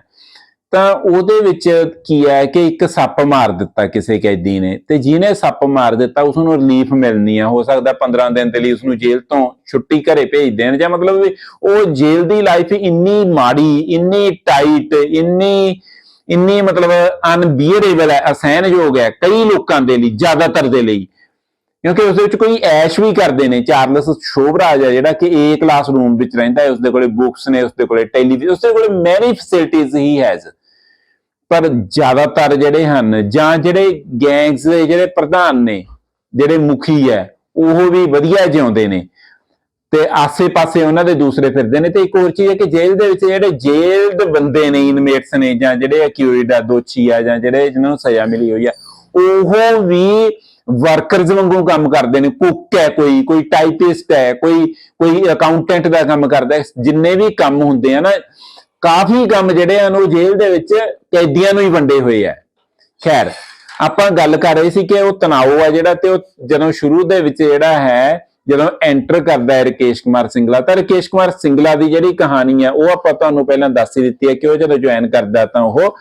ਤਾਂ ਉਹਦੇ ਵਿੱਚ ਕੀ ਹੈ ਕਿ ਇੱਕ ਸੱਪ ਮਾਰ ਦਿੱਤਾ ਕਿਸੇ ਕੈਦੀ ਨੇ ਤੇ ਜਿਹਨੇ ਸੱਪ ਮਾਰ ਦਿੱਤਾ ਉਸ ਨੂੰ ਰਿਲੀਫ ਮਿਲਣੀ ਆ। ਹੋ ਸਕਦਾ 15 ਦਿਨ ਦੇ ਲਈ ਉਸ ਨੂੰ ਜੇਲ੍ਹ ਤੋਂ ਛੁੱਟੀ ਘਰੇ ਭੇਜ ਦੇਣ ਜਾਂ ਮਤਲਬ ਉਹ ਜੇਲ੍ਹ ਦੀ ਲਾਈਫ ਇੰਨੀ ਮਾੜੀ, ਇੰਨੀ ਟਾਈਟ ਇੰਨੀ ਇੰਨੀ ਮਤਲਬ ਅਨਬੀਅਰੇਬਲ ਹੈ, ਅਸਹਿਣਯੋਗ ਹੈ ਕਈ ਲੋਕਾਂ ਦੇ ਲਈ, ਜ਼ਿਆਦਾਤਰ ਦੇ ਲਈ। ਕਿਉਂਕਿ ਉਸ ਦੇ ਵਿੱਚ ਕੋਈ ਐਸ਼ ਵੀ ਕਰਦੇ ਨੇ। ਚਾਰਲਸ ਸ਼ੋਭਰਾਜ ਹੈ ਜਿਹੜਾ ਕਿ ਏ ਕਲਾਸ ਰੂਮ ਵਿੱਚ ਰਹਿੰਦਾ ਹੈ, ਉਸਦੇ ਕੋਲੇ ਬੁੱਕਸ ਨੇ, ਉਸਦੇ ਕੋਲੇ ਟੈਲੀਵਿਜ਼ਨ ਉਸਦੇ ਕੋਲੇ ਮੈਨੀ ਫੈਸਿਲਿਟੀਜ਼ ਹੀ ਹੈਜ਼ ਪਰ ਜ਼ਿਆਦਾਤਰ ਜਿਹੜੇ ਹਨ, ਜਾਂ ਜਿਹੜੇ ਗੈਂਗਸ ਦੇ ਜਿਹੜੇ ਪ੍ਰਧਾਨ ਨੇ, ਜਿਹੜੇ ਮੁਖੀ ਹੈ, ਉਹ ਵੀ ਵਧੀਆ ਜਿਉਂਦੇ ਨੇ। ਤੇ ਆਸੇ-ਪਾਸੇ ਉਹਨਾਂ ਦੇ ਦੂਸਰੇ ਫਿਰਦੇ ਨੇ। ਤੇ ਇੱਕ ਹੋਰ ਚੀਜ਼ ਹੈ ਕਿ ਜੇਲ੍ਹ ਦੇ ਵਿੱਚ ਜਿਹੜੇ ਜੇਲ੍ਹਡ ਬੰਦੇ ਨੇ ਇਨਮੇਟਸ ਨੇ, ਜਾਂ ਜਿਹੜੇ ਅਕਿਊਜ਼ਡ ਆ, ਦੋਸ਼ੀ ਆ, ਜਾਂ ਜਿਹੜੇ ਜਿਨ੍ਹਾਂ ਨੂੰ ਸਜ਼ਾ ਮਿਲੀ ਹੋਈ ਆ, ਉਹ ਵੀ ਵਰਕਰਸ ਵਾਂਗੂ ਕੰਮ ਕਰਦੇ ਨੇ। ਕੁੱਕ ਹੈ ਕੋਈ ਕੋਈ ਟਾਈਪਿਸਟ ਹੈ, ਕੋਈ ਕੋਈ ਅਕਾਊਂਟੈਂਟ ਦਾ ਕੰਮ ਕਰਦਾ ਜਿੰਨੇ ਵੀ ਕੰਮ ਹੁੰਦੇ ਆ ਨਾ ਕਾਫੀ ਕੰਮ ਜਿਹੜੇ ਹਨ ਉਹ ਜੇਲ੍ਹ ਦੇ ਵਿੱਚ ਕੈਦੀਆਂ ਨੂੰ ਹੀ ਵੰਡੇ ਹੋਏ ਆ। ਖੈਰ, ਆਪਾਂ ਗੱਲ ਕਰ ਰਹੇ ਸੀ ਕਿ ਉਹ ਤਣਾਅ ਆ ਜਿਹੜਾ ਤੇ ਉਹ ਜਦੋਂ ਸ਼ੁਰੂ ਦੇ ਵਿੱਚ ਜਿਹੜਾ ਹੈ ਜਦੋਂ ਐਂਟਰ ਕਰਦਾ ਹੈ ਰਕੇਸ਼ ਕੁਮਾਰ ਸਿੰਗਲਾ, ਤਾਂ ਰਕੇਸ਼ ਕੁਮਾਰ ਸਿੰਗਲਾ ਦੀ ਜਿਹੜੀ ਕਹਾਣੀ ਹੈ ਉਹ ਆਪਾਂ ਤੁਹਾਨੂੰ ਪਹਿਲਾਂ ਦੱਸ ਹੀ ਦਿੱਤੀ ਹੈ ਕਿ ਉਹ ਜਦੋਂ ਜੁਆਇਨ ਕਰਦਾ ਤਾਂ ਉਹ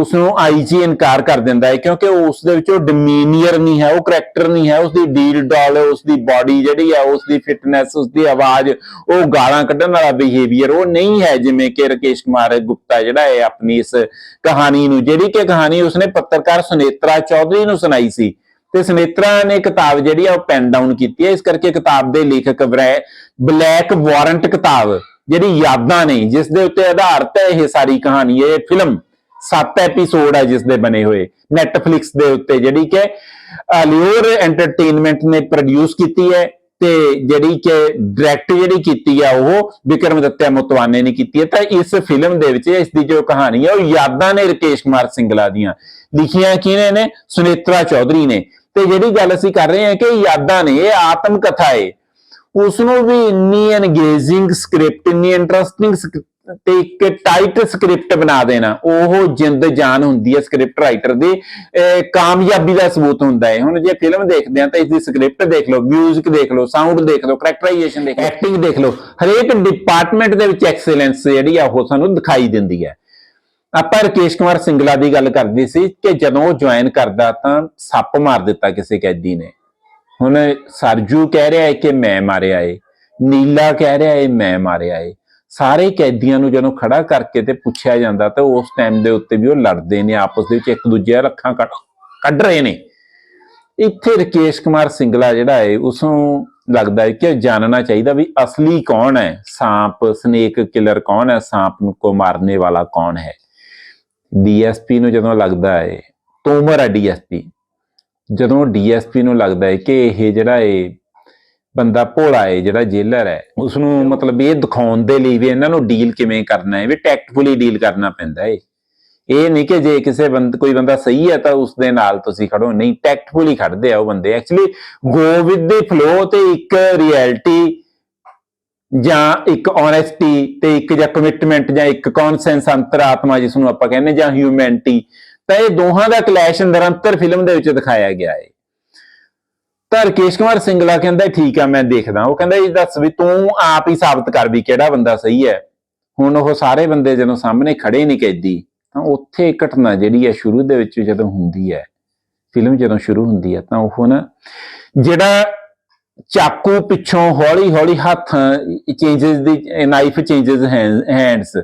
ਉਸ ਨੂੰ ਆਈਜੀ ਇਨਕਾਰ ਕਰ ਦਿੰਦਾ ਹੈ, ਕਿਉਂਕਿ ਉਸ ਦੇ ਵਿੱਚ ਉਹ ਡਿਮੀਨੀਅਰ ਨਹੀਂ ਹੈ, ਉਹ ਕਰੈਕਟਰ ਨਹੀਂ ਹੈ ਉਸ ਦੀ ਡੀਲ ਡਾਲ ਉਸ ਦੀ ਬਾਡੀ ਜਿਹੜੀ ਹੈ ਉਸ ਦੀ ਫਿਟਨੈਸ ਉਸ ਦੀ ਆਵਾਜ਼, ਉਹ ਗਾਲਾਂ ਕੱਢਣ ਵਾਲਾ ਬਿਹੇਵੀਅਰ ਉਹ ਨਹੀਂ ਹੈ, ਜਿਵੇਂ ਕਿ ਰਕੇਸ਼ ਕੁਮਾਰ ਗੁਪਤਾ ਜਿਹੜਾ ਹੈ ਆਪਣੀ ਇਸ ਕਹਾਣੀ ਨੂੰ, ਜਿਹੜੀ ਕਿ ਕਹਾਣੀ ਉਸਨੇ ਪੱਤਰਕਾਰ ਸੁਨੇਤਰਾ ਚੌਧਰੀ ਨੂੰ ਸੁਣਾਈ ਸੀ। ਤੇ ਸੁਨੇਤਰਾ ਨੇ ਕਿਤਾਬ ਜਿਹੜੀ ਆ ਉਹ ਪੈਨ ਡਾਊਨ ਕੀਤੀ ਹੈ। ਇਸ ਕਰਕੇ ਕਿਤਾਬ ਦੇ ਲੇਖਕ ਬ੍ਰੈ ਬਲੈਕ ਵਾਰੰਟ ਕਿਤਾਬ, ਜਿਹੜੀ ਯਾਦਾਂ ਨੇ, ਜਿਸ ਦੇ ਉੱਤੇ ਆਧਾਰਿਤ ਹੈ ਇਹ ਸਾਰੀ ਕਹਾਣੀ, ਇਹ ਫਿਲਮ ਸੱਤ ਐਪੀਸੋਡ ਹੈ ਜਿਸ ਦੇ ਬਣੇ ਹੋਏ। ਨੈਟਫਲਿਕਸ ਦੇ ਉੱਤੇ ਜਿਹੜੀ ਕਿ ਅਲਿਓਰ ਐਂਟਰਟੇਨਮੈਂਟ ਨੇ ਪ੍ਰੋਡਿਊਸ ਕੀਤੀ ਹੈ ਤੇ ਜਿਹੜੀ ਕਿ ਡਾਇਰੈਕਟ ਜਿਹੜੀ ਕੀਤੀ ਆ ਉਹ ਵਿਕਰਮ ਦੱਤਿਆ ਮੁਤਵਾਨੇ ਨੇ ਕੀਤੀ ਹੈ। ਤਾਂ ਇਸ ਫਿਲਮ ਦੇ ਵਿੱਚ ਇਸ ਦੀ ਜੋ ਕਹਾਣੀ ਹੈ ਉਹ ਯਾਦਾਂ ਨੇ ਰਕੇਸ਼ ਕੁਮਾਰ ਸਿੰਗਲਾ ਦੀਆਂ। ਲਿਖੀਆਂ ਕਿਹਨੇ ਨੇ? ਸੁਨੇਤਰਾ ਚੌਧਰੀ ਨੇ। ਤੇ ਜਿਹੜੀ ਗੱਲ ਅਸੀਂ ਕਰ ਰਹੇ ਹਾਂ ਕਿ ਯਾਦਾਂ ਨੇ, ਇਹ ਆਤਮ ਕਥਾ ਹੈ ਉਸ ਨੂੰ ਵੀ ਇੰਨੀ ਐਨਗੇਜਿੰਗ ਸਕ੍ਰਿਪਟ ਇੰਨੀ ਇੰਟਰਸਟਿੰਗ ਤੇ ਇੱਕ ਟਾਈਟ ਸਕ੍ਰਿਪਟ ਬਣਾ ਦੇਣਾ। ਉਹ ਜਿੰਦ ਜਾਨ ਹੁੰਦੀ ਹੈ ਸਕ੍ਰਿਪਟ ਰਾਈਟਰ ਦੀ। ਕਾਮਯਾਬੀ ਦਾ ਸਬੂਤ ਹੁੰਦਾ ਹੈ ਹੁਣ ਜੇ ਫਿਲਮ ਦੇਖਦੇ ਆ ਤਾਂ ਇਸ ਦੀ ਸਕ੍ਰਿਪਟ ਦੇਖ ਲਓ ਮਿਊਜ਼ਿਕ ਦੇਖ ਲਓ ਸਾਊਂਡ ਦੇਖ ਲਓ ਕਰੈਕਟਰਾਈਜੇਸ਼ਨ ਦੇਖ ਲਓ। ਐਕਟਿੰਗ ਦੇਖ ਲਓ। ਹਰੇਕ ਡਿਪਾਰਟਮੈਂਟ ਦੇ ਵਿੱਚ ਐਕਸਲੈਂਸ ਜਿਹੜੀ ਆ, ਉਹ ਸਾਨੂੰ ਦਿਖਾਈ ਦਿੰਦੀ ਹੈ। ਆਪਾਂ ਰਕੇਸ਼ ਕੁਮਾਰ ਸਿੰਗਲਾ ਦੀ ਗੱਲ ਕਰਦੇ ਸੀ ਕਿ ਜਦੋਂ ਉਹ ਜੁਆਇਨ ਕਰਦਾ ਤਾਂ ਸੱਪ ਮਾਰ ਦਿੱਤਾ ਕਿਸੇ ਕੈਦੀ ਨੇ। ਹੁਣ ਸਰਜੂ ਕਹਿ ਰਿਹਾ ਹੈ ਕਿ ਮੈਂ ਮਾਰਿਆ ਏ, ਨੀਲਾ ਕਹਿ ਰਿਹਾ ਏ, ਮੈਂ ਮਾਰਿਆ ਏ। ਸਾਰੇ ਕੈਦੀਆਂ ਨੂੰ ਜਦੋਂ ਖੜਾ ਕਰਕੇ ਤੇ ਪੁੱਛਿਆ ਜਾਂਦਾ ਤਾਂ ਉਸ ਟਾਈਮ ਦੇ ਉੱਤੇ ਵੀ ਉਹ ਲੜਦੇ ਨੇ, ਆਪਸ ਦੇ ਵਿੱਚ ਇੱਕ ਦੂਜੇ ਦੀਆਂ ਅੱਖਾਂ ਕੱਢ ਰਹੇ ਨੇ। ਇੱਥੇ ਰਕੇਸ਼ ਕੁਮਾਰ ਸਿੰਗਲਾ ਜਿਹੜਾ ਹੈ ਉਸ ਨੂੰ ਲੱਗਦਾ ਹੈ ਕਿ ਜਾਣਨਾ ਚਾਹੀਦਾ ਵੀ ਅਸਲੀ ਕੌਣ ਹੈ? ਸਾਂਪ, ਸਨੇਕ ਕਿਲਰ ਕੌਣ ਹੈ? ਸਾਂਪ ਨੂੰ ਕੋ ਮਾਰਨੇ ਵਾਲਾ ਕੌਣ ਹੈ? ਡੀਐਸਪੀ ਨੂੰ ਜਦੋਂ ਲੱਗਦਾ ਹੈ ਤੋਮਰ ਹੈ ਡੀਐਸਪੀ ਜਦੋਂ ਡੀਐਸਪੀ ਨੂੰ ਲੱਗਦਾ ਹੈ ਕਿ ਇਹ ਜਿਹੜਾ ਇਹ ਬੰਦਾ ਭੋਲਾ ਹੈ ਜਿਹੜਾ ਜੇਲਰ ਹੈ ਉਸ ਨੂੰ ਮਤਲਬ ਇਹ ਦਿਖਾਉਣ ਦੇ ਲਈ ਵੀ ਇਹਨਾਂ ਨੂੰ ਡੀਲ ਕਿਵੇਂ ਕਰਨਾ ਹੈ ਵੀ ਟੈਕਟਫੁਲੀ ਡੀਲ ਕਰਨਾ ਪੈਂਦਾ ਏ। ਇਹ ਨਹੀਂ ਕਿ ਜੇ ਕਿਸੇ ਬੰਦ, ਕੋਈ ਬੰਦਾ ਸਹੀ ਹੈ ਤਾਂ ਉਸ ਦੇ ਨਾਲ ਤੁਸੀਂ ਖੜੋ। ਨਹੀਂ ਟੈਕਟਫੁਲੀ ਖੜਦੇ ਆ ਉਹ ਬੰਦੇ। Actually go with the flow ਤੇ ਇੱਕ ਰਿਐਲਿਟੀ ਜਾਂ ਇੱਕ ਓਨੈਸਟੀ ਤੇ ਇੱਕ ਜਾਂ ਕਮਿਟਮੈਂਟ ਜਾਂ ਇੱਕ ਕਨਸੈਂਸ ਅੰਤਰਾਤਮਾ ਜਿਸ ਨੂੰ ਆਪਾਂ ਕਹਿੰਦੇ ਜਾਂ ਹਿਊਮੈਨਿਟੀ ਤਾਂ ਇਹ ਦੋਹਾਂ ਦਾ ਕਲੈਸ਼ ਨਿਰੰਤਰ ਫਿਲਮ ਦੇ ਵਿੱਚ ਦਿਖਾਇਆ ਗਿਆ ਹੈ ਤਾਂ ਰਕੇਸ਼ ਕੁਮਾਰ ਸਿੰਗਲਾ ਕਹਿੰਦਾ, ਠੀਕ ਆ, ਮੈਂ ਦੇਖਦਾ ਉਹ ਕਹਿੰਦਾ, ਇਹ ਦੱਸ ਵੀ ਤੂੰ ਆਪ ਹੀ ਸਾਬਤ ਕਰ ਵੀ ਕਿਹੜਾ ਬੰਦਾ ਸਹੀ ਹੈ? ਹੁਣ ਉਹ ਸਾਰੇ ਬੰਦੇ ਜਦੋਂ ਸਾਹਮਣੇ ਖੜੇ ਨਹੀਂ ਕੈਦੀ, ਤਾਂ ਉੱਥੇ ਘਟਨਾ ਜਿਹੜੀ ਹੈ ਸ਼ੁਰੂ ਦੇ ਵਿੱਚ ਜਦੋਂ ਹੁੰਦੀ ਹੈ ਫਿਲਮ ਜਦੋਂ ਸ਼ੁਰੂ ਹੁੰਦੀ ਹੈ, ਤਾਂ ਉਹ ਨਾ ਜਿਹੜਾ ਚਾਕੂ ਪਿੱਛੋਂ ਹੌਲੀ ਹੌਲੀ ਹੱਥ changes the knife changes hands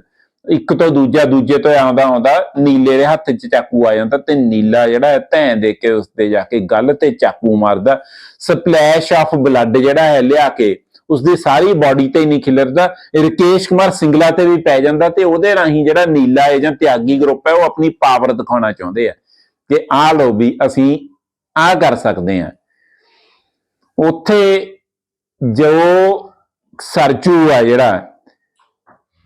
ਇੱਕ ਤੋਂ ਦੂਜਾ, ਦੂਜੇ ਤੋਂ ਆਉਂਦਾ ਆਉਂਦਾ ਨੀਲੇ ਦੇ ਹੱਥ 'ਚ ਚਾਕੂ ਆ ਜਾਂਦਾ ਤੇ ਨੀਲਾ ਜਿਹੜਾ ਧੈਂ ਦੇ ਕੇ ਉਸ ਤੇ ਜਾ ਕੇ ਗੱਲ ਤੇ ਚਾਕੂ ਮਾਰਦਾ। ਸਪਲੈਸ਼ ਆਫ ਬਲੱਡ ਜਿਹੜਾ ਹੈ ਲਿਆ ਕੇ ਉਸ ਦੀ ਸਾਰੀ ਬਾਡੀ ਤੇ ਨਹੀਂ ਖਿਲਰਦਾ। ਰਕੇਸ਼ ਕੁਮਾਰ ਸਿੰਗਲਾ ਤੇ ਵੀ ਪੈ ਜਾਂਦਾ ਤੇ ਉਹਦੇ ਰਾਹੀਂ ਜਿਹੜਾ ਨੀਲਾ ਹੈ ਜਾਂ ਤਿਆਗੀ ਗਰੁੱਪ ਹੈ ਉਹ ਆਪਣੀ ਪਾਵਰ ਦਿਖਾਉਣਾ ਚਾਹੁੰਦੇ ਆ। ਕਿ ਆਹ ਲੋ ਵੀ ਅਸੀਂ ਆਹ ਕਰ ਸਕਦੇ ਆ ਉੱਥੇ ਜੋ ਸਰਚੂ ਆ ਜਿਹੜਾ,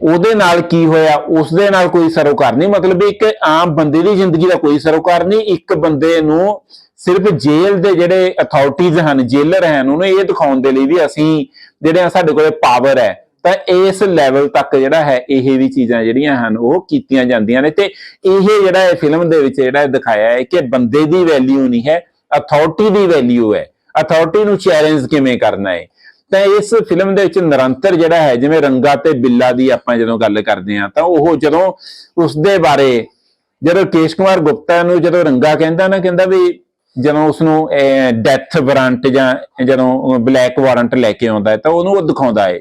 ਉਹਦੇ ਨਾਲ ਕੀ ਹੋਇਆ? ਉਸ ਦੇ ਨਾਲ ਕੋਈ ਸਰੋਕਾਰ ਨਹੀਂ, ਮਤਲਬ ਇੱਕ ਆਮ ਬੰਦੇ ਦੀ ਜ਼ਿੰਦਗੀ ਦਾ ਕੋਈ ਸਰੋਕਾਰ ਨਹੀਂ, ਇੱਕ ਬੰਦੇ ਨੂੰ ਸਿਰਫ ਜੇਲ੍ਹ ਦੇ ਜਿਹੜੇ ਅਥਾਰਟੀਜ਼ ਹਨ, ਜੇਲਰ ਹਨ, ਉਹਨੂੰ ਇਹ ਦਿਖਾਉਣ ਦੇ ਲਈ ਵੀ ਅਸੀਂ ਜਿਹੜੇ ਆ ਸਾਡੇ ਕੋਲੇ ਪਾਵਰ ਹੈ, ਤਾਂ ਇਸ ਲੈਵਲ ਤੱਕ ਜਿਹੜਾ ਹੈ, ਇਹ ਵੀ ਚੀਜ਼ਾਂ ਜਿਹੜੀਆਂ ਹਨ, ਉਹ ਕੀਤੀਆਂ ਜਾਂਦੀਆਂ ਨੇ। ਤੇ ਇਹ ਜਿਹੜਾ ਇਹ ਫਿਲਮ ਦੇ ਵਿੱਚ ਜਿਹੜਾ ਦਿਖਾਇਆ ਹੈ ਕਿ ਬੰਦੇ ਦੀ ਵੈਲਿਊ ਨਹੀਂ ਹੈ ਅਥਾਰਟੀ ਦੀ ਵੈਲਿਊ ਹੈ। ਅਥਾਰਟੀ ਨੂੰ ਚੈਲੰਜ ਕਿਵੇਂ ਕਰਨਾ ਹੈ ਤਾਂ ਇਸ ਫਿਲਮ ਦੇ ਵਿੱਚ ਨਿਰੰਤਰ ਜਿਹੜਾ ਹੈ, ਜਿਵੇਂ ਰੰਗਾ ਤੇ ਬਿੱਲਾ ਦੀ ਆਪਾਂ ਜਦੋਂ ਗੱਲ ਕਰਦੇ ਹਾਂ, ਤਾਂ ਉਹ ਜਦੋਂ ਉਸ ਦੇ ਬਾਰੇ, ਜਦੋਂ ਕੇਸ਼ ਕੁਮਾਰ ਗੁਪਤਾ ਨੂੰ ਜਦੋਂ ਰੰਗਾ ਕਹਿੰਦਾ, ਨਾ ਕਹਿੰਦਾ ਵੀ ਜਦੋਂ ਉਸ ਨੂੰ ਡੈਥ ਵਾਰੰਟ ਜਾਂ ਜਦੋਂ ਬਲੈਕ ਵਾਰੰਟ ਲੈ ਕੇ ਆਉਂਦਾ ਹੈ, ਤਾਂ ਉਹਨੂੰ ਉਹ ਦਿਖਾਉਂਦਾ ਹੈ